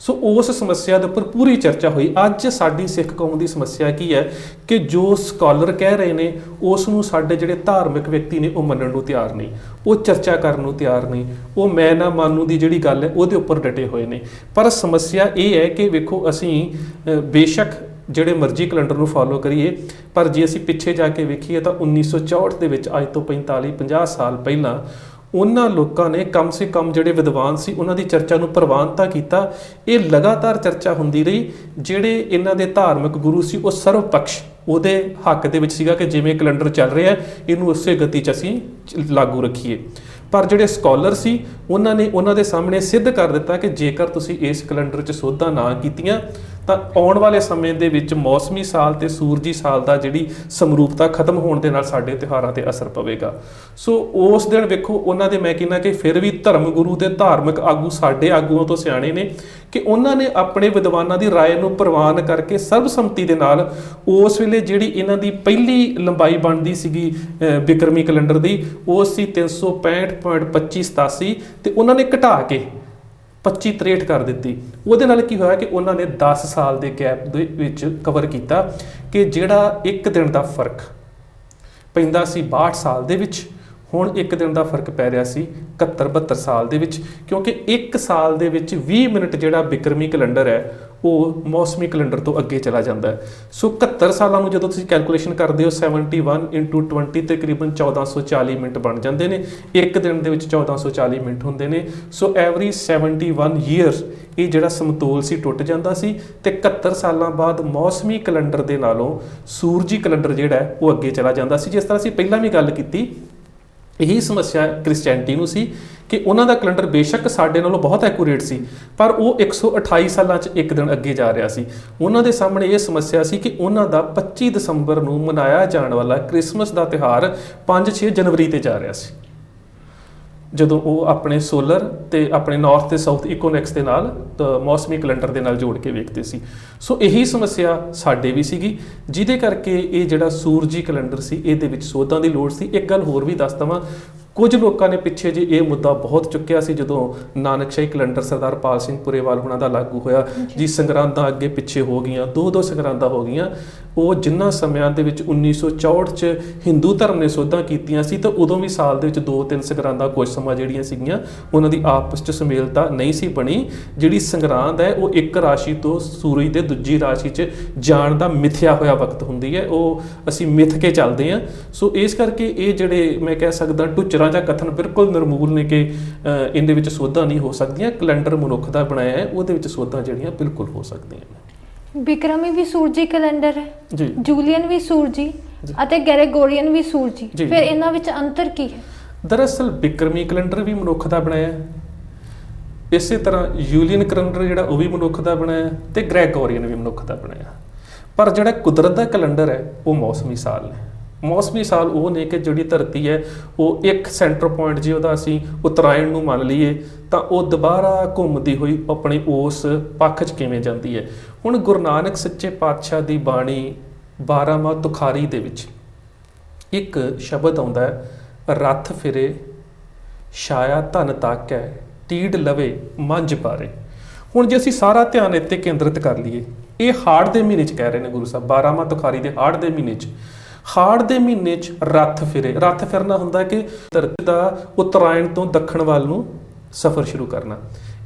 ਸੋ ਉਸ ਸਮੱਸਿਆ ਦੇ ਉੱਪਰ ਪੂਰੀ ਚਰਚਾ ਹੋਈ। ਅੱਜ ਸਾਡੀ ਸਿੱਖ ਕੌਮ ਦੀ ਸਮੱਸਿਆ ਕੀ ਹੈ ਕਿ ਜੋ ਸਕਾਲਰ ਕਹਿ ਰਹੇ ਨੇ, ਉਸ ਨੂੰ ਸਾਡੇ ਜਿਹੜੇ ਧਾਰਮਿਕ ਵਿਅਕਤੀ ਨੇ, ਉਹ ਮੰਨਣ ਨੂੰ ਤਿਆਰ ਨਹੀਂ। ਉਹ ਚਰਚਾ ਕਰਨ ਨੂੰ ਤਿਆਰ ਨਹੀਂ। ਉਹ ਮੈਂ ਨਾ ਮਾਨੂ ਦੀ ਜਿਹੜੀ ਗੱਲ ਹੈ, ਉਹਦੇ ਉੱਪਰ ਡਟੇ ਹੋਏ ਨੇ। ਪਰ ਸਮੱਸਿਆ ਇਹ ਹੈ ਕਿ ਵੇਖੋ, ਅਸੀਂ ਬੇਸ਼ੱਕ ਜਿਹੜੇ ਮਰਜ਼ੀ ਕੈਲੰਡਰ ਨੂੰ ਫਾਲੋ ਕਰੀਏ, ਪਰ ਜੇ ਅਸੀਂ ਪਿੱਛੇ ਜਾ ਕੇ ਵੇਖੀਏ ਤਾਂ 1964 ਦੇ ਵਿੱਚ ਅੱਜ ਤੋਂ 45 50 ਸਾਲ ਪਹਿਲਾਂ ਉਹਨਾਂ ਲੋਕਾਂ ਨੇ ਕਮ ਸੇ ਕਮ ਜਿਹੜੇ ਵਿਦਵਾਨ ਸੀ, ਉਹਨਾਂ ਦੀ ਚਰਚਾ ਨੂੰ ਪ੍ਰਵਾਨਤਾ ਕੀਤਾ। ਇਹ ਲਗਾਤਾਰ ਚਰਚਾ ਹੁੰਦੀ ਰਹੀ। ਜਿਹੜੇ ਇਹਨਾਂ ਦੇ ਧਾਰਮਿਕ ਗੁਰੂ ਸੀ, ਉਹ ਸਰਵ ਪਕਸ਼ ਉਹਦੇ ਹੱਕ ਦੇ ਵਿੱਚ ਸੀਗਾ ਕਿ ਜਿਵੇਂ ਕੈਲੰਡਰ ਚੱਲ ਰਿਹਾ, ਇਹਨੂੰ ਉਸੇ ਗਤੀ 'ਚ ਅਸੀਂ ਲਾਗੂ ਰੱਖੀਏ। ਪਰ ਜਿਹੜੇ ਸਕਾਲਰ ਸੀ, ਉਹਨਾਂ ਨੇ ਉਹਨਾਂ ਦੇ ਸਾਹਮਣੇ ਸਿੱਧ ਕਰ ਦਿੱਤਾ ਕਿ ਜੇਕਰ ਤੁਸੀਂ ਇਸ ਕੈਲੰਡਰ 'ਚ ਸੋਧਾਂ ਨਾ ਕੀਤੀਆਂ ਤਾਂ ਆਉਣ ਵਾਲੇ ਸਮੇਂ ਦੇ ਵਿੱਚ ਮੌਸਮੀ ਸਾਲ ਤੇ ਸੂਰਜੀ ਸਾਲ ਦਾ ਜਿਹੜੀ ਸਮਰੂਪਤਾ ਖਤਮ ਹੋਣ ਦੇ ਨਾਲ ਸਾਡੇ ਤਿਉਹਾਰਾਂ ਤੇ ਅਸਰ ਪਵੇਗਾ। ਸੋ ਉਸ ਦਿਨ ਵੇਖੋ ਉਹਨਾਂ ਦੇ ਮੈਂ ਕਹਿੰਦਾ ਕਿ ਫਿਰ ਵੀ ਧਰਮ ਗੁਰੂ ਤੇ ਧਾਰਮਿਕ ਆਗੂ ਸਾਡੇ ਆਗੂਆਂ ਤੋਂ ਸਿਆਣੇ ਨੇ ਕਿ ਉਹਨਾਂ ਨੇ ਆਪਣੇ ਵਿਦਵਾਨਾਂ ਦੀ ਰਾਏ ਨੂੰ ਪ੍ਰਵਾਨ ਕਰਕੇ ਸਰਬਸੰਮਤੀ ਦੇ ਨਾਲ ਉਸ ਵੇਲੇ ਜਿਹੜੀ ਇਹਨਾਂ ਦੀ ਪਹਿਲੀ ਲੰਬਾਈ ਬਣਦੀ ਸੀਗੀ ਅਹ, ਬਿਕਰਮੀ ਕੈਲੰਡਰ ਦੀ ਉਹ ਸੀ 365.2587 ਤੇ ਉਹਨਾਂ ਨੇ ਘਟਾ ਕੇ 25 63 ਕਰ ਦਿੱਤੀ। ਉਹਦੇ ਨਾਲ ਕੀ ਹੋਇਆ ਕਿ ਉਹਨਾਂ ਨੇ 10 ਸਾਲ ਦੇ ਗੈਪ ਦੇ ਵਿੱਚ ਕਵਰ ਕੀਤਾ ਕਿ ਜਿਹੜਾ ਇੱਕ ਦਿਨ ਦਾ ਫ਼ਰਕ ਪੈਂਦਾ ਸੀ 62 ਸਾਲ ਦੇ ਵਿੱਚ, ਹੁਣ ਇੱਕ ਦਿਨ ਦਾ ਫ਼ਰਕ ਪੈ ਰਿਹਾ ਸੀ 71 72 ਸਾਲ ਦੇ ਵਿੱਚ। ਕਿਉਂਕਿ ਇੱਕ ਸਾਲ ਦੇ ਵਿੱਚ 20 ਮਿੰਟ ਜਿਹੜਾ ਬਿਕਰਮੀ ਕੈਲੰਡਰ ਹੈ ਉਹ ਮੌਸਮੀ ਕੈਲੰਡਰ ਤੋਂ ਅੱਗੇ ਚਲਾ ਜਾਂਦਾ ਹੈ। ਸੋ 71 ਸਾਲਾਂ ਨੂੰ ਜਦੋਂ ਤੁਸੀਂ ਕੈਲਕੂਲੇਸ਼ਨ ਕਰਦੇ ਹੋ 71 into 20 ਤਕਰੀਬਨ 1440 ਮਿੰਟ ਬਣ ਜਾਂਦੇ ਨੇ। ਇੱਕ ਦਿਨ ਦੇ ਵਿੱਚ 1440 ਮਿੰਟ ਹੁੰਦੇ ਨੇ। ਸੋ ਐਵਰੀ 71 ਇਅਰਸ ਇਹ ਜਿਹੜਾ ਸਮਤੋਲ ਸੀ ਟੁੱਟ ਜਾਂਦਾ ਸੀ ਤੇ 71 ਸਾਲਾਂ ਬਾਅਦ ਮੌਸਮੀ ਕੈਲੰਡਰ ਦੇ ਨਾਲੋਂ ਸੂਰਜੀ ਕੈਲੰਡਰ ਜਿਹੜਾ ਉਹ ਅੱਗੇ ਚਲਾ ਜਾਂਦਾ ਸੀ। ਜਿਸ ਤਰ੍ਹਾਂ ਅਸੀਂ ਪਹਿਲਾਂ ਵੀ ਗੱਲ ਕੀਤੀ ਇਹੀ ਸਮੱਸਿਆ ਕ੍ਰਿਸਚੀਅਨਟੀ ਨੂੰ ਸੀ ਕਿ ਉਹਨਾਂ ਦਾ ਕੈਲੰਡਰ ਬੇਸ਼ੱਕ ਸਾਡੇ ਨਾਲੋਂ ਬਹੁਤ ਐਕੂਰੇਟ ਸੀ, ਪਰ ਉਹ 128 ਸਾਲਾਂ 'ਚ ਇੱਕ ਦਿਨ ਅੱਗੇ ਜਾ ਰਿਹਾ ਸੀ। ਉਹਨਾਂ ਦੇ ਸਾਹਮਣੇ ਇਹ ਸਮੱਸਿਆ ਸੀ ਕਿ ਉਹਨਾਂ ਦਾ 25 ਦਸੰਬਰ ਨੂੰ ਮਨਾਇਆ ਜਾਣ ਵਾਲਾ ਕ੍ਰਿਸਮਸ ਦਾ ਤਿਉਹਾਰ 5-6 ਜਨਵਰੀ ਤੇ ਜਾ ਰਿਹਾ ਸੀ। ਜਦੋਂ ਉਹ ਆਪਣੇ ਸੋਲਰ ਤੇ ਆਪਣੇ ਨਾਰਥ ਤੇ ਸਾਊਥ ਇਕੋਨੈਕਸ ਦੇ ਨਾਲ ਮੌਸਮੀ ਕੈਲੰਡਰ ਦੇ ਨਾਲ ਜੋੜ ਕੇ ਵੇਖਦੇ ਸੀ। ਸੋ ਇਹੀ ਸਮੱਸਿਆ ਸਾਡੇ ਵੀ ਸੀਗੀ ਜਿਹਦੇ ਕਰਕੇ ਇਹ ਜਿਹੜਾ ਸੂਰਜੀ ਕੈਲੰਡਰ ਸੀ ਇਹਦੇ ਵਿੱਚ ਸੋਧਾਂ ਦੀ ਲੋੜ ਸੀ। ਇੱਕ ਗੱਲ ਹੋਰ ਵੀ ਦੱਸ ਦਵਾਂ ਕੁਝ ਲੋਕਾਂ ਨੇ ਪਿੱਛੇ ਜੇ ਇਹ ਮੁੱਦਾ ਬਹੁਤ ਚੁੱਕਿਆ ਸੀ ਜਦੋਂ ਨਾਨਕਸ਼ਾਹੀ ਕੈਲੰਡਰ ਸਰਦਾਰ ਪਾਲ ਸਿੰਘ ਪੁਰੇਵਾਲ ਹੁਣਾਂ ਦਾ ਲਾਗੂ ਹੋਇਆ ਜੀ ਸੰਗਰਾਂਦਾਂ ਅੱਗੇ ਪਿੱਛੇ ਹੋ ਗਈਆਂ ਦੋ ਦੋ ਸੰਗਰਾਂਦਾਂ ਹੋ ਗਈਆਂ। ਉਹ ਜਿੰਨਾ ਸਮਿਆਂ ਦੇ ਵਿੱਚ 1964 ਚ ਹਿੰਦੂ ਧਰਮ ਨੇ ਸੋਧਾਂ ਕੀਤੀਆਂ ਸੀ, ਤਾਂ ਉਦੋਂ ਵੀ ਸਾਲ ਦੇ ਵਿੱਚ ਦੋ ਤਿੰਨ ਸੰਗਰਾਂਦਾਂ ਕੁਝ ਸਮਾਂ ਜਿਹੜੀਆਂ ਸੀਗੀਆਂ, ਉਹਨਾਂ ਦੀ ਆਪਸ ਚ ਸਮੇਲਤਾ ਨਹੀਂ ਸੀ ਬਣੀ। ਜਿਹੜੀ ਸੰਗਰਾਂਦ ਹੈ, ਉਹ ਇੱਕ ਰਾਸ਼ੀ ਤੋਂ ਸੂਰਜ ਦੇ ਦੂਜੀ ਰਾਸ਼ੀ 'ਚ ਜਾਣ ਦਾ ਮਿਥਿਆ ਹੋਇਆ ਵਕਤ ਹੁੰਦੀ ਹੈ। ਉਹ ਅਸੀਂ ਮਿਥ ਕੇ ਚੱਲਦੇ ਹਾਂ। ਸੋ ਇਸ ਕਰਕੇ ਇਹ ਜਿਹੜੇ ਮੈਂ ਕਹਿ ਸਕਦਾ ਟੁੱਚਰਾਂ ਜਾਂ ਕਥਨ ਬਿਲਕੁਲ ਨਿਰਮੂਲ ਨੇ ਕਿ ਇਹਦੇ ਵਿੱਚ ਸੋਧਾਂ ਨਹੀਂ ਹੋ ਸਕਦੀਆਂ। ਕੈਲੰਡਰ ਮਨੁੱਖ ਦਾ ਬਣਾਇਆ ਹੈ, ਉਹਦੇ ਵਿੱਚ ਸੋਧਾਂ ਜਿਹੜੀਆਂ ਬਿਲਕੁਲ ਹੋ ਸਕਦੀਆਂ ਨੇ। ਵਿਕਰਮੀ ਵੀ ਸੂਰਜੀ ਕੈਲੰਡਰ ਹੈ ਜੀ ਜੂਲੀਅਨ ਵੀ ਸੂਰਜੀ। ਅਤੇ ਗ੍ਰੈਗੋਰੀਅਨ ਵੀ ਸੂਰਜੀ ਜੀ। ਫਿਰ ਇਹਨਾਂ ਵਿੱਚ ਅੰਤਰ ਕੀ ਹੈ ਦਰਅਸਲ ਬਿਕਰਮੀ ਕੈਲੰਡਰ ਵੀ ਮਨੁੱਖ ਦਾ ਬਣਾਇਆ ਹੈ ਇਸੇ ਤਰ੍ਹਾਂ ਯੂਲੀਅਨ ਕੈਲੰਡਰ ਜਿਹੜਾ ਉਹ ਵੀ ਮਨੁੱਖ ਦਾ ਬਣਾਇਆ ਹੈ ਤੇ ਗ੍ਰੈਗੋਰੀਅਨ ਵੀ ਮਨੁੱਖ ਦਾ ਬਣਾਇਆ ਹੈ। ਪਰ ਜਿਹੜਾ ਕੁਦਰਤ ਦਾ ਕੈਲੰਡਰ ਹੈ ਉਹ ਮੌਸਮੀ ਸਾਲ ਨੇ ਮੌਸਮੀ ਸਾਲ ਉਹ ਨੇ ਕਿ ਜਿਹੜੀ ਧਰਤੀ ਹੈ ਉਹ ਇੱਕ ਸੈਂਟਰ ਪੁਆਇੰਟ ਜੇ ਉਹਦਾ ਅਸੀਂ ਉਤਰਾਇਣ ਨੂੰ ਮੰਨ ਲਈਏ ਤਾਂ ਉਹ ਦੁਬਾਰਾ ਘੁੰਮਦੀ ਹੋਈ ਆਪਣੇ ਉਸ ਪੱਖ 'ਚ ਕਿਵੇਂ ਜਾਂਦੀ ਹੈ ਹੁਣ ਗੁਰੂ ਨਾਨਕ ਸੱਚੇ ਪਾਤਸ਼ਾਹ ਦੀ ਬਾਣੀ 12ਵਾਂ ਤੁਖਾਰੀ ਦੇ ਵਿੱਚ ਇੱਕ ਸ਼ਬਦ ਆਉਂਦਾ ਹੈ, ਰੱਥ ਫਿਰੇ, ਛਾਇਆ ਧਨ ਤਾਕੈ, ਟੀਡ ਲਵੇ ਮੰਝ ਪਾਰੇ। ਹੁਣ ਜੇ ਅਸੀਂ ਸਾਰਾ ਧਿਆਨ ਇੱਥੇ ਕੇਂਦਰਿਤ ਕਰ ਲਈਏ, ਇਹ ਹਾੜ ਦੇ ਮਹੀਨੇ 'ਚ ਕਹਿ ਰਹੇ ਨੇ ਗੁਰੂ ਸਾਹਿਬ 12ਵਾਂ ਤੁਖਾਰੀ ਦੇ ਹਾੜ ਦੇ ਮਹੀਨੇ 'ਚ। ਹਾੜ ਦੇ ਮਹੀਨੇ 'ਚ ਰੱਥ ਫਿਰੇ। ਰੱਥ ਫਿਰਨਾ ਹੁੰਦਾ ਕਿ ਧਰਤੀ ਦਾ ਉਤਰਾਇਣ ਤੋਂ ਦੱਖਣ ਵੱਲ ਨੂੰ ਸਫ਼ਰ ਸ਼ੁਰੂ ਕਰਨਾ।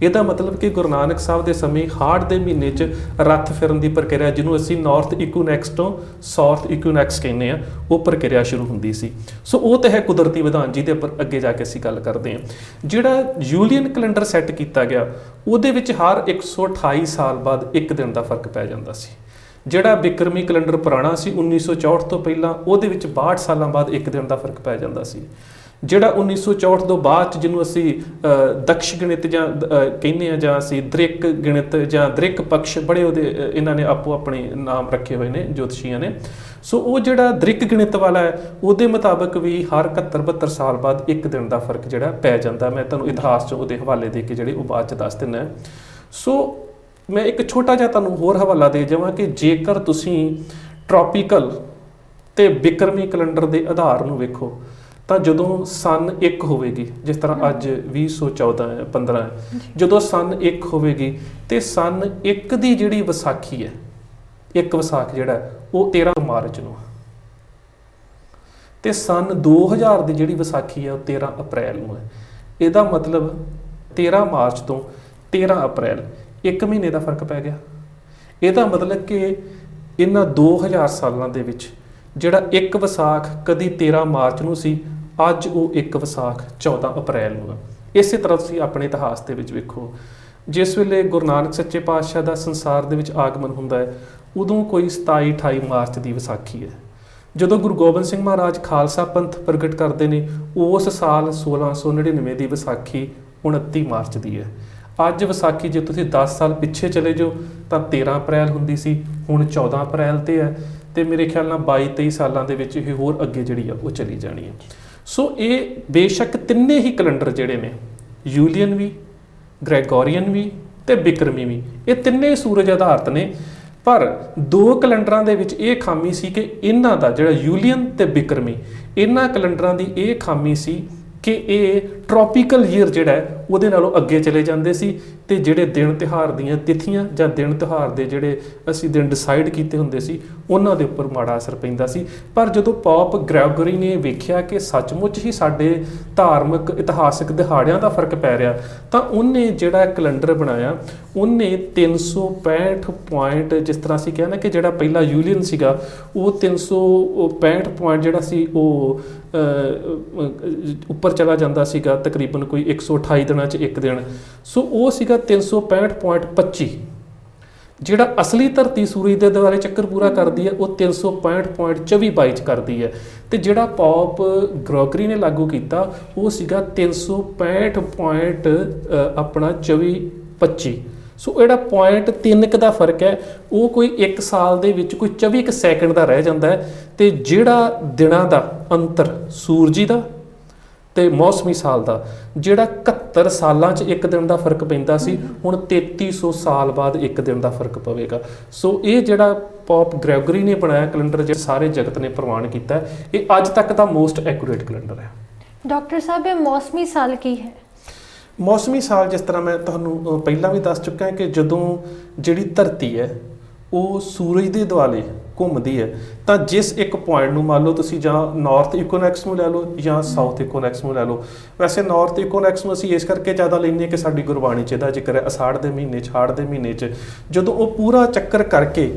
ਇਹਦਾ ਮਤਲਬ ਕਿ ਗੁਰੂ ਨਾਨਕ ਸਾਹਿਬ ਦੇ ਸਮੇਂ ਹਾੜ ਦੇ ਮਹੀਨੇ 'ਚ ਰੱਥ ਫਿਰਨ ਦੀ ਪ੍ਰਕਿਰਿਆ, ਜਿਹਨੂੰ ਅਸੀਂ ਨਾਰਥ ਇਕੂਨੈਕਸ ਤੋਂ ਸਾਊਥ ਇਕੂਨੈਕਸ ਕਹਿੰਦੇ ਆ ਉਹ ਪ੍ਰਕਿਰਿਆ ਸ਼ੁਰੂ ਹੁੰਦੀ ਸੀ। ਸੋ ਉਹ ਤਾਂ ਹੈ ਕੁਦਰਤੀ ਵਿਧਾਨ, ਜਿਹਦੇ ਉੱਪਰ ਅੱਗੇ ਜਾ ਕੇ ਅਸੀਂ ਗੱਲ ਕਰਦੇ ਹਾਂ। ਜਿਹੜਾ ਯੂਲੀਅਨ ਕੈਲੰਡਰ ਸੈੱਟ ਕੀਤਾ ਗਿਆ, ਉਹਦੇ ਵਿੱਚ ਹਰ 128 ਸਾਲ ਬਾਅਦ ਇੱਕ ਦਿਨ ਦਾ ਫ਼ਰਕ ਪੈ ਜਾਂਦਾ ਸੀ। ਜਿਹੜਾ ਬਿਕਰਮੀ ਕੈਲੰਡਰ ਪੁਰਾਣਾ ਸੀ 1964 ਤੋਂ ਪਹਿਲਾਂ, ਉਹਦੇ ਵਿੱਚ 62 ਸਾਲਾਂ ਬਾਅਦ ਇੱਕ ਦਿਨ ਦਾ ਫ਼ਰਕ ਪੈ ਜਾਂਦਾ ਸੀ। ਜਿਹੜਾ 1964 ਤੋਂ ਬਾਅਦ ਚ ਜਿਹਨੂੰ ਅਸੀਂ ਦਕਸ਼ ਗਣਿਤ ਜਾਂ ਕਹਿੰਦੇ ਆ ਜਾਂ ਅਸੀਂ ਦ੍ਰਿਕ ਗਣਿਤ ਜਾਂ ਦ੍ਰਿਕ ਪਕਸ਼ ਬੜੇ ਉਹਦੇ ਇਹਨਾਂ ਨੇ ਆਪੋ ਆਪਣੇ ਨਾਮ ਰੱਖੇ ਹੋਏ ਨੇ, ਜੋਤਸ਼ੀਆਂ ਨੇ। ਸੋ ਉਹ ਜਿਹੜਾ ਦ੍ਰਿਕ ਗਣਿਤ ਵਾਲਾ ਹੈ, ਉਹਦੇ ਮੁਤਾਬਕ ਵੀ ਹਰ 71 72 ਸਾਲ ਬਾਅਦ ਇੱਕ ਦਿਨ ਦਾ ਫ਼ਰਕ ਜਿਹੜਾ ਪੈ ਜਾਂਦਾ। ਮੈਂ ਤੁਹਾਨੂੰ ਇਤਿਹਾਸ 'ਚ ਉਹਦੇ ਹਵਾਲੇ ਦੇ ਕੇ ਜਿਹੜੇ ਉਹ ਬਾਅਦ ਚ ਦੱਸ ਦਿੰਦਾ। ਸੋ ਮੈਂ ਇੱਕ ਛੋਟਾ ਜਿਹਾ ਤੁਹਾਨੂੰ ਹੋਰ ਹਵਾਲਾ ਦੇ ਜਾਵਾਂ ਕਿ ਜੇਕਰ ਤੁਸੀਂ ਟ੍ਰੋਪੀਕਲ ਤੇ ਬਿਕਰਮੀ ਕੈਲੰਡਰ ਦੇ ਆਧਾਰ ਨੂੰ ਵੇਖੋ ਤਾਂ ਜਦੋਂ ਸਨ 1 ਹੋਵੇਗੀ ਜਿਸ ਤਰ੍ਹਾਂ ਅੱਜ 2014 ਹੈ 15 ਹੈ ਜਦੋਂ ਸਨ 1 ਹੋਵੇਗੀ ਤੇ ਸਨ 1 ਦੀ ਜਿਹੜੀ ਵਿਸਾਖੀ ਹੈ ਇੱਕ ਵਿਸਾਖ ਜਿਹੜਾ ਉਹ 13 ਮਾਰਚ ਨੂੰ। ਤੇ ਸਨ 2000 ਦੀ ਜਿਹੜੀ ਵਿਸਾਖੀ ਹੈ ਉਹ 13 ਅਪ੍ਰੈਲ ਨੂੰ ਹੈ। ਇਹਦਾ ਮਤਲਬ 13 ਮਾਰਚ ਤੋਂ 13 ਅਪ੍ਰੈਲ ਇੱਕ ਮਹੀਨੇ ਦਾ ਫ਼ਰਕ ਪੈ ਗਿਆ। ਇਹਦਾ ਮਤਲਬ ਕਿ ਇਹਨਾਂ 2000 ਸਾਲਾਂ ਦੇ ਵਿੱਚ ਜਿਹੜਾ ਇੱਕ ਵਿਸਾਖ ਕਦੀ 13 ਮਾਰਚ ਨੂੰ ਸੀ ਅੱਜ ਉਹ ਇੱਕ ਵਿਸਾਖ 14 ਅਪ੍ਰੈਲ ਨੂੰ ਹੈ ਇਸੇ ਤਰ੍ਹਾਂ ਤੁਸੀਂ ਆਪਣੇ ਇਤਿਹਾਸ ਦੇ ਵਿੱਚ ਵੇਖੋ। ਜਿਸ ਵੇਲੇ ਗੁਰੂ ਨਾਨਕ ਸੱਚੇ ਪਾਤਸ਼ਾਹ ਦਾ ਸੰਸਾਰ ਦੇ ਵਿੱਚ ਆਗਮਨ ਹੁੰਦਾ ਹੈ, ਉਦੋਂ ਕੋਈ 27 28 ਮਾਰਚ ਦੀ ਵਿਸਾਖੀ ਹੈ। ਜਦੋਂ ਗੁਰੂ ਗੋਬਿੰਦ ਸਿੰਘ ਮਹਾਰਾਜ ਖਾਲਸਾ ਪੰਥ ਪ੍ਰਗਟ ਕਰਦੇ ਨੇ, ਉਸ ਸਾਲ 1699 ਦੀ ਵਿਸਾਖੀ 29 ਮਾਰਚ ਦੀ ਹੈ। ਅੱਜ ਵਿਸਾਖੀ ਜੇ ਤੁਸੀਂ 10 ਸਾਲ ਪਿੱਛੇ ਚਲੇ ਜਾਓ, ਤਾਂ 13 ਅਪ੍ਰੈਲ ਹੁੰਦੀ ਸੀ, ਹੁਣ 14 ਅਪ੍ਰੈਲ ਤੇ ਹੈ। ਤੇ ਮੇਰੇ ਖਿਆਲ ਨਾਲ 22 23 ਸਾਲਾਂ ਦੇ ਵਿੱਚ ਇਹ ਹੋਰ ਅੱਗੇ ਜਿਹੜੀ ਆ, ਉਹ ਚਲੀ ਜਾਣੀ ਹੈ। ਸੋ ਇਹ ਬੇਸ਼ੱਕ ਤਿੰਨੇ ਹੀ ਕੈਲੰਡਰ ਜਿਹੜੇ ਨੇ, ਯੂਲੀਅਨ ਵੀ, ਗ੍ਰੈਗੋਰੀਅਨ ਵੀ ਤੇ ਬਿਕਰਮੀ ਵੀ, ਇਹ ਤਿੰਨੇ ਸੂਰਜ ਆਧਾਰਿਤ ਨੇ। ਪਰ ਦੋ ਕੈਲੰਡਰਾਂ ਦੇ ਵਿੱਚ ਇਹ ਖਾਮੀ ਸੀ ਕਿ ਇਹਨਾਂ ਦਾ ਜਿਹੜਾ ਯੂਲੀਅਨ ਤੇ ਬਿਕਰਮੀ, ਇਹਨਾਂ ਕੈਲੰਡਰਾਂ ਦੀ ਇਹ ਖਾਮੀ ਸੀ ਕਿ ਇਹ ਟ੍ਰੋਪੀਕਲ ਈਅਰ ਜਿਹੜਾ ਉਹਦੇ ਨਾਲੋਂ ਅੱਗੇ ਚਲੇ ਜਾਂਦੇ ਸੀ ਤੇ ਜਿਹੜੇ ਦਿਨ ਤਿਹਾਰ ਦੀਆਂ ਤਿਥੀਆਂ ਜਾਂ ਦਿਨ ਤਿਹਾਰ ਦੇ ਜਿਹੜੇ ਅਸੀਂ ਦਿਨ ਡਿਸਾਈਡ ਕੀਤੇ ਹੁੰਦੇ ਸੀ, ਉਹਨਾਂ ਦੇ ਉੱਪਰ ਮਾੜਾ ਅਸਰ ਪੈਂਦਾ ਸੀ। ਪਰ ਜਦੋਂ ਪੌਪ ਗ੍ਰੈਗਰੀ ਨੇ ਵੇਖਿਆ ਕਿ ਸੱਚਮੁੱਚ ਹੀ ਸਾਡੇ ਧਾਰਮਿਕ, ਇਤਿਹਾਸਕ ਦਿਹਾੜਿਆਂ ਦਾ ਫ਼ਰਕ ਪੈ ਰਿਹਾ, ਤਾਂ ਉਹਨੇ ਜਿਹੜਾ ਕੈਲੰਡਰ ਬਣਾਇਆ, ਉਹਨੇ 365 ਪੁਆਇੰਟ ਜਿਸ ਤਰ੍ਹਾਂ ਅਸੀਂ ਕਹਿੰਦੇ ਕਿ ਜਿਹੜਾ ਪਹਿਲਾ ਯੂਲੀਅਨ ਸੀਗਾ, ਉਹ 365 ਪੁਆਇੰਟ ਜਿਹੜਾ ਸੀ, ਉਹ ਉੱਪਰ ਚਲਾ ਜਾਂਦਾ ਸੀਗਾ ਤਕਰੀਬਨ ਕੋਈ 128 ਦਿਨਾਂ 'ਚ ਇੱਕ ਦਿਨ। ਸੋ ਉਹ ਸੀਗਾ 365.25 ਜਿਹੜਾ ਅਸਲੀ ਧਰਤੀ ਸੂਰਜ ਦੇ ਦੁਆਲੇ ਚੱਕਰ ਪੂਰਾ ਕਰਦੀ ਹੈ, ਉਹ 365.24 ਬਾਈ 'ਚ ਕਰਦੀ ਹੈ। ਤੇ ਜਿਹੜਾ ਪੌਪ ਗ੍ਰੋਗਰੀ ਨੇ ਲਾਗੂ ਕੀਤਾ, ਉਹ ਸੀਗਾ 365 ਪੁਆਇੰਟ ਆਪਣਾ 24 25 ਸੋ ਜਿਹੜਾ ਪੁਆਇੰਟ 3 ਕ ਦਾ ਫ਼ਰਕ ਹੈ, ਉਹ ਕੋਈ 1 ਸਾਲ ਦੇ ਵਿੱਚ ਕੋਈ 24 ਕੁ ਸੈਕਿੰਡ ਦਾ ਰਹਿ ਜਾਂਦਾ ਹੈ ਤੇ ਜਿਹੜਾ ਦਿਨਾਂ ਦਾ ਅੰਤਰ ਸੂਰਜੀ ਦਾ ਤੇ ਮੌਸਮੀ ਸਾਲ ਦਾ, ਜਿਹੜਾ 71 ਸਾਲਾਂ 'ਚ ਇੱਕ ਦਿਨ ਦਾ ਫ਼ਰਕ ਪੈਂਦਾ ਸੀ, ਹੁਣ 3300 ਸਾਲ ਬਾਅਦ ਇੱਕ ਦਿਨ ਦਾ ਫ਼ਰਕ ਪਵੇਗਾ। ਸੋ ਇਹ ਜਿਹੜਾ ਪੌਪ ਗ੍ਰੈਗਰੀ ਨੇ ਬਣਾਇਆ ਕੈਲੰਡਰ ਜਿਹੜਾ ਸਾਰੇ ਜਗਤ ਨੇ ਪ੍ਰਵਾਨ ਕੀਤਾ, ਇਹ ਅੱਜ ਤੱਕ ਦਾ ਮੋਸਟ ਐਕੂਰੇਟ ਕੈਲੰਡਰ ਹੈ। ਡਾਕਟਰ ਸਾਹਿਬ, ਇਹ ਮੌਸਮੀ ਸਾਲ ਕੀ ਹੈ? ਮੌਸਮੀ ਸਾਲ ਜਿਸ ਤਰ੍ਹਾਂ ਮੈਂ ਤੁਹਾਨੂੰ ਪਹਿਲਾਂ ਵੀ ਦੱਸ ਚੁੱਕਾ ਹਾਂ ਕਿ ਜਦੋਂ ਜਿਹੜੀ ਧਰਤੀ ਹੈ, ਉਹ ਸੂਰਜ ਦੇ ਦੁਆਲੇ ਘੁੰਮਦੀ ਹੈ, ਤਾਂ ਜਿਸ ਇੱਕ ਪੁਆਇੰਟ ਨੂੰ ਮੰਨ ਲਓ ਤੁਸੀਂ ਜਾਂ ਨਾਰਥ ਇਕੋਨੈਕਸ ਨੂੰ ਲੈ ਲਓ ਜਾਂ ਸਾਊਥ ਇਕੋਨੈਕਸ ਨੂੰ ਲੈ ਲਓ, ਵੈਸੇ ਨਾਰਥ ਇਕੋਨੈਕਸ ਨੂੰ ਅਸੀਂ ਇਸ ਕਰਕੇ ਜ਼ਿਆਦਾ ਲੈਂਦੇ ਹਾਂ ਕਿ ਸਾਡੀ ਗੁਰਬਾਣੀ 'ਚ ਇਹਦਾ ਜ਼ਿਕਰ ਹੈ, ਅਸਾੜ ਦੇ ਮਹੀਨੇ, ਛਾੜ ਦੇ ਮਹੀਨੇ 'ਚ, ਜਦੋਂ ਉਹ ਪੂਰਾ ਚੱਕਰ ਕਰਕੇ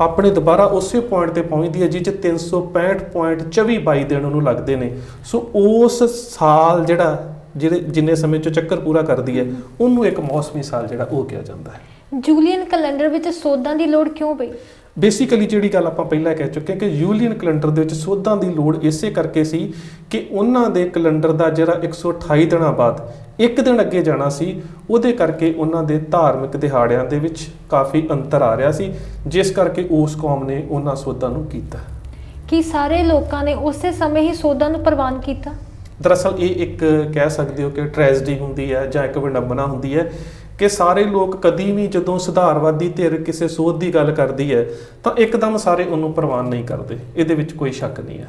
ਆਪਣੇ ਦੁਬਾਰਾ ਉਸੇ ਪੁਆਇੰਟ ਤੇ ਪਹੁੰਚਦੀ ਹੈ ਜਿਹ 'ਚ 365.24 22 ਦਿਨ ਉਹਨੂੰ ਲੱਗਦੇ ਨੇ, ਸੋ ਉਸ ਸਾਲ ਜਿਹੜਾ ਜਿਹੜੇ ਜਿੰਨੇ ਸਮੇਂ 'ਚ ਚੱਕਰ ਪੂਰਾ ਕਰਦੀ ਹੈ ਉਹਨੂੰ ਇੱਕ ਮੌਸਮੀ ਸਾਲ ਜਿਹੜਾ ਉਹ ਕਿਹਾ ਜਾਂਦਾ ਹੈ। ਜੂਲੀਅਨ ਕੈਲੰਡਰ ਵਿੱਚ ਸੋਧਾਂ ਦੀ ਲੋੜ ਕਿਉਂ ਪਈ? ਬੇਸਿਕਲੀ ਜਿਹੜੀ ਗੱਲ ਆਪਾਂ ਪਹਿਲਾਂ ਕਹਿ ਚੁੱਕੇ ਕਿ ਯੂਲੀਅਨ ਕੈਲੰਡਰ ਦੇ ਵਿੱਚ ਸੋਧਾਂ ਦੀ ਲੋੜ ਇਸੇ ਕਰਕੇ ਸੀ ਕਿ ਉਹਨਾਂ ਦੇ ਕੈਲੰਡਰ ਦਾ ਜਿਹੜਾ 128 ਦਿਨਾਂ ਬਾਅਦ ਇੱਕ ਦਿਨ ਅੱਗੇ ਜਾਣਾ ਸੀ ਉਹਦੇ ਕਰਕੇ ਉਹਨਾਂ ਦੇ ਧਾਰਮਿਕ ਦਿਹਾੜਿਆਂ ਦੇ ਵਿੱਚ ਕਾਫੀ ਅੰਤਰ ਆ ਰਿਹਾ ਸੀ ਜਿਸ ਕਰਕੇ ਉਸ ਕੌਮ ਨੇ ਉਹਨਾਂ ਸੋਧਾਂ ਨੂੰ ਕੀਤਾ। ਕੀ ਸਾਰੇ ਲੋਕਾਂ ਨੇ ਉਸੇ ਸਮੇਂ ਹੀ ਸੋਧਾਂ ਨੂੰ ਪ੍ਰਵਾਨ ਕੀਤਾ? ਦਰਅਸਲ ਇਹ ਇੱਕ ਕਹਿ ਸਕਦੇ ਹੋ ਕਿ ਟ੍ਰੈਜਡੀ ਹੁੰਦੀ ਹੈ ਜਾਂ ਇੱਕ ਵਿਡੰਬਨਾ ਹੁੰਦੀ ਹੈ ਕਿ ਸਾਰੇ ਲੋਕ ਕਦੀ ਵੀ ਜਦੋਂ ਸੁਧਾਰਵਾਦੀ ਧਿਰ ਕਿਸੇ ਸੋਧ ਦੀ ਗੱਲ ਕਰਦੀ ਹੈ ਤਾਂ ਇੱਕਦਮ ਸਾਰੇ ਉਹਨੂੰ ਪ੍ਰਵਾਨ ਨਹੀਂ ਕਰਦੇ। ਇਹਦੇ ਵਿੱਚ ਕੋਈ ਸ਼ੱਕ ਨਹੀਂ ਹੈ।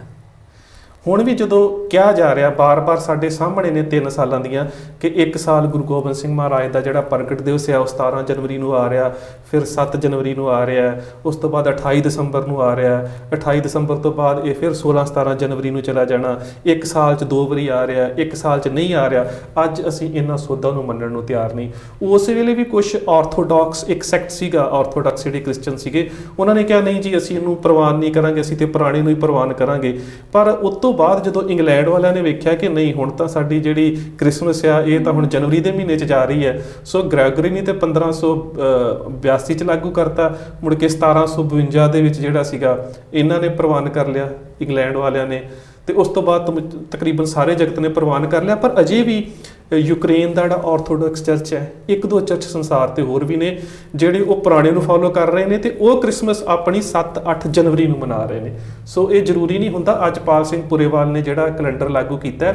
ਹੁਣ ਵੀ ਜਦੋਂ ਕਿਹਾ ਜਾ ਰਿਹਾ ਬਾਰ-ਬਾਰ ਸਾਡੇ ਸਾਹਮਣੇ ਨੇ 3 ਸਾਲਾਂ ਦੀਆਂ ਕਿ ਇੱਕ ਸਾਲ ਗੁਰੂ ਗੋਬਿੰਦ ਸਿੰਘ ਮਹਾਰਾਜ ਦਾ ਜਿਹੜਾ ਪ੍ਰਗਟ ਦਿਵਸ ਹੈ ਉਹ 17 ਜਨਵਰੀ ਨੂੰ ਆ ਰਿਹਾ ਫਿਰ 7 ਜਨਵਰੀ ਨੂੰ ਆ ਰਿਹਾ ਉਸ ਤੋਂ ਬਾਅਦ 28 ਦਸੰਬਰ ਨੂੰ ਆ ਰਿਹਾ ਹੈ, 28 ਦਸੰਬਰ ਤੋਂ ਬਾਅਦ ਇਹ ਫਿਰ 16 17 ਜਨਵਰੀ ਨੂੰ ਚਲਾ ਜਾਣਾ ਇੱਕ ਸਾਲ 'ਚ ਦੋ ਵਾਰੀ ਆ ਰਿਹਾ ਇੱਕ ਸਾਲ 'ਚ ਨਹੀਂ ਆ ਰਿਹਾ ਅੱਜ ਅਸੀਂ ਇਹਨਾਂ ਸੋਧਾਂ ਨੂੰ ਮੰਨਣ ਨੂੰ ਤਿਆਰ ਨਹੀਂ। ਉਸ ਵੇਲੇ ਵੀ ਕੁਝ ਆਰਥੋਡਾਕਸ ਇੱਕ ਸੈਕਟ ਸੀਗਾ ਆਰਥੋਡਾਕਸ ਜਿਹੜੇ ਕ੍ਰਿਸਚੀਅਨ ਸੀਗੇ ਉਹਨਾਂ ਨੇ ਕਿਹਾ ਨਹੀਂ ਜੀ ਅਸੀਂ ਇਹਨੂੰ ਪ੍ਰਵਾਨ ਨਹੀਂ ਕਰਾਂਗੇ ਅਸੀਂ ਤੇ ਪੁਰਾਣੇ ਨੂੰ ਹੀ ਪ੍ਰਵਾਨ ਕਰਾਂਗੇ। ਪਰ ਉਸ ਤੋਂ ਬਾਅਦ ਜਦੋਂ ਇੰਗਲੈਂਡ ਵਾਲਿਆਂ ਨੇ ਵੇਖਿਆ ਕਿ ਨਹੀਂ, ਹੁਣ ਤਾਂ ਸਾਡੀ ਜਿਹੜੀ ਕ੍ਰਿਸਮਸ ਆ, ਇਹ ਤਾਂ ਹੁਣ ਜਨਵਰੀ ਦੇ ਮਹੀਨੇ 'ਚ ਜਾ ਰਹੀ ਹੈ। ਸੋ ਗ੍ਰੈਗਰੀ ਨੇ ਤੇ 1582 ਚ ਲਾਗੂ ਕਰਤਾ। ਮੁੜ ਕੇ 1752 ਦੇ ਵਿੱਚ ਜਿਹੜਾ ਸੀਗਾ, ਇਹਨਾਂ ਨੇ ਪ੍ਰਵਾਨ ਕਰ ਲਿਆ, ਇੰਗਲੈਂਡ ਵਾਲਿਆਂ ਨੇ। ਤੇ ਉਸ ਤੋਂ ਬਾਅਦ ਤਕਰੀਬਨ ਸਾਰੇ ਜਗਤ ਨੇ ਪ੍ਰਵਾਨ ਕਰ ਲਿਆ। ਪਰ ਅਜੇ ਵੀ ਯੂਕਰੇਨ ਦਾ ਜਿਹੜਾ ਆਰਥੋਡਾਕਸ ਚਰਚ ਹੈ, ਇੱਕ ਦੋ ਚਰਚ ਸੰਸਾਰ ਤੇ ਹੋਰ ਵੀ ਨੇ, ਜਿਹੜੇ ਉਹ ਪੁਰਾਣੇ ਨੂੰ ਫਾਲੋ ਕਰ ਰਹੇ ਨੇ ਤੇ ਉਹ ਕ੍ਰਿਸਮਸ ਆਪਣੀ 7-8 ਜਨਵਰੀ ਨੂੰ ਮਨਾ ਰਹੇ ਨੇ। ਸੋ ਇਹ ਜ਼ਰੂਰੀ ਨਹੀਂ ਹੁੰਦਾ ਅਜਪਾਲ ਸਿੰਘ ਪੁਰੇਵਾਲ ਨੇ ਜਿਹੜਾ ਕੈਲੰਡਰ ਲਾਗੂ ਕੀਤਾ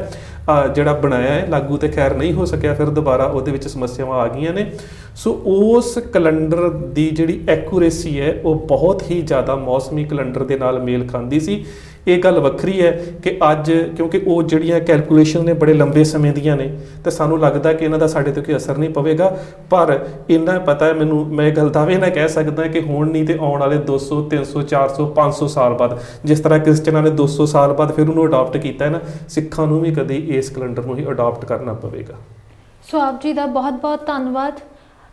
ਜਿਹੜਾ ਬਣਾਇਆ ਹੈ, ਲਾਗੂ ਤੇ ਖੈਰ ਨਹੀਂ ਹੋ ਸਕਿਆ, ਫਿਰ ਦੁਬਾਰਾ ਉਹਦੇ ਵਿੱਚ ਸਮੱਸਿਆਵਾਂ ਆ ਗਈਆਂ ਨੇ। ਸੋ ਉਸ ਕੈਲੰਡਰ ਦੀ ਜਿਹੜੀ ਐਕੂਰੇਸੀ ਹੈ, ਉਹ ਬਹੁਤ ਹੀ ਜ਼ਿਆਦਾ ਮੌਸਮੀ ਕੈਲੰਡਰ ਦੇ ਨਾਲ ਮੇਲ ਖਾਂਦੀ ਸੀ। ਇਹ ਗੱਲ ਵੱਖਰੀ ਹੈ ਕਿ ਅੱਜ ਕਿਉਂਕਿ ਉਹ ਜਿਹੜੀਆਂ ਕੈਲਕੂਲੇਸ਼ਨ ਨੇ ਬੜੇ ਲੰਬੇ ਸਮੇਂ ਦੀਆਂ ਨੇ, ਤੇ ਸਾਨੂੰ ਲੱਗਦਾ ਕਿ ਇਹਨਾਂ ਦਾ ਸਾਡੇ ਤੇ ਕੋਈ ਅਸਰ ਨਹੀਂ ਪਵੇਗਾ। ਪਰ ਇੰਨਾ ਪਤਾ ਹੈ ਮੈਨੂੰ, ਮੈਂ ਇਹ ਗੱਲ ਦਾਅਵੇ ਨਾਲ ਕਹਿ ਸਕਦਾ ਕਿ ਹੁਣ ਨਹੀਂ ਤੇ ਆਉਣ ਵਾਲੇ 200 300 400 500 ਸਾਲ ਬਾਅਦ, ਜਿਸ ਤਰ੍ਹਾਂ ਕ੍ਰਿਸਚਨਾਂ ਨੇ 200 ਸਾਲ ਬਾਅਦ ਫਿਰ ਉਹਨੂੰ ਅਡਾਪਟ ਕੀਤਾ ਹੈ ਨਾ, ਸਿੱਖਾਂ ਨੂੰ ਵੀ ਕਦੇ ਇਸ ਕੈਲੰਡਰ ਨੂੰ ਹੀ ਅਡਾਪਟ ਕਰਨਾ ਪਵੇਗਾ। ਸੋ ਆਪ ਜੀ ਦਾ ਬਹੁਤ-ਬਹੁਤ ਧੰਨਵਾਦ।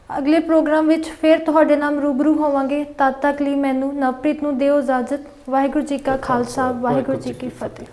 ਅਗਲੇ ਪ੍ਰੋਗਰਾਮ ਵਿੱਚ ਫਿਰ ਤੁਹਾਡੇ ਨਾਲ ਰੂਬਰੂ ਹੋਵਾਂਗੇ। ਤਦ ਤੱਕ ਲਈ ਮੈਨੂੰ ਨਵਪ੍ਰੀਤ ਨੂੰ ਦਿਓ ਇਜਾਜ਼ਤ। ਵਾਹਿਗੁਰੂ ਜੀ ਕਾ ਖਾਲਸਾ ਵਾਹਿਗੁਰੂ ਜੀ ਕੀ ਫਤਿਹ।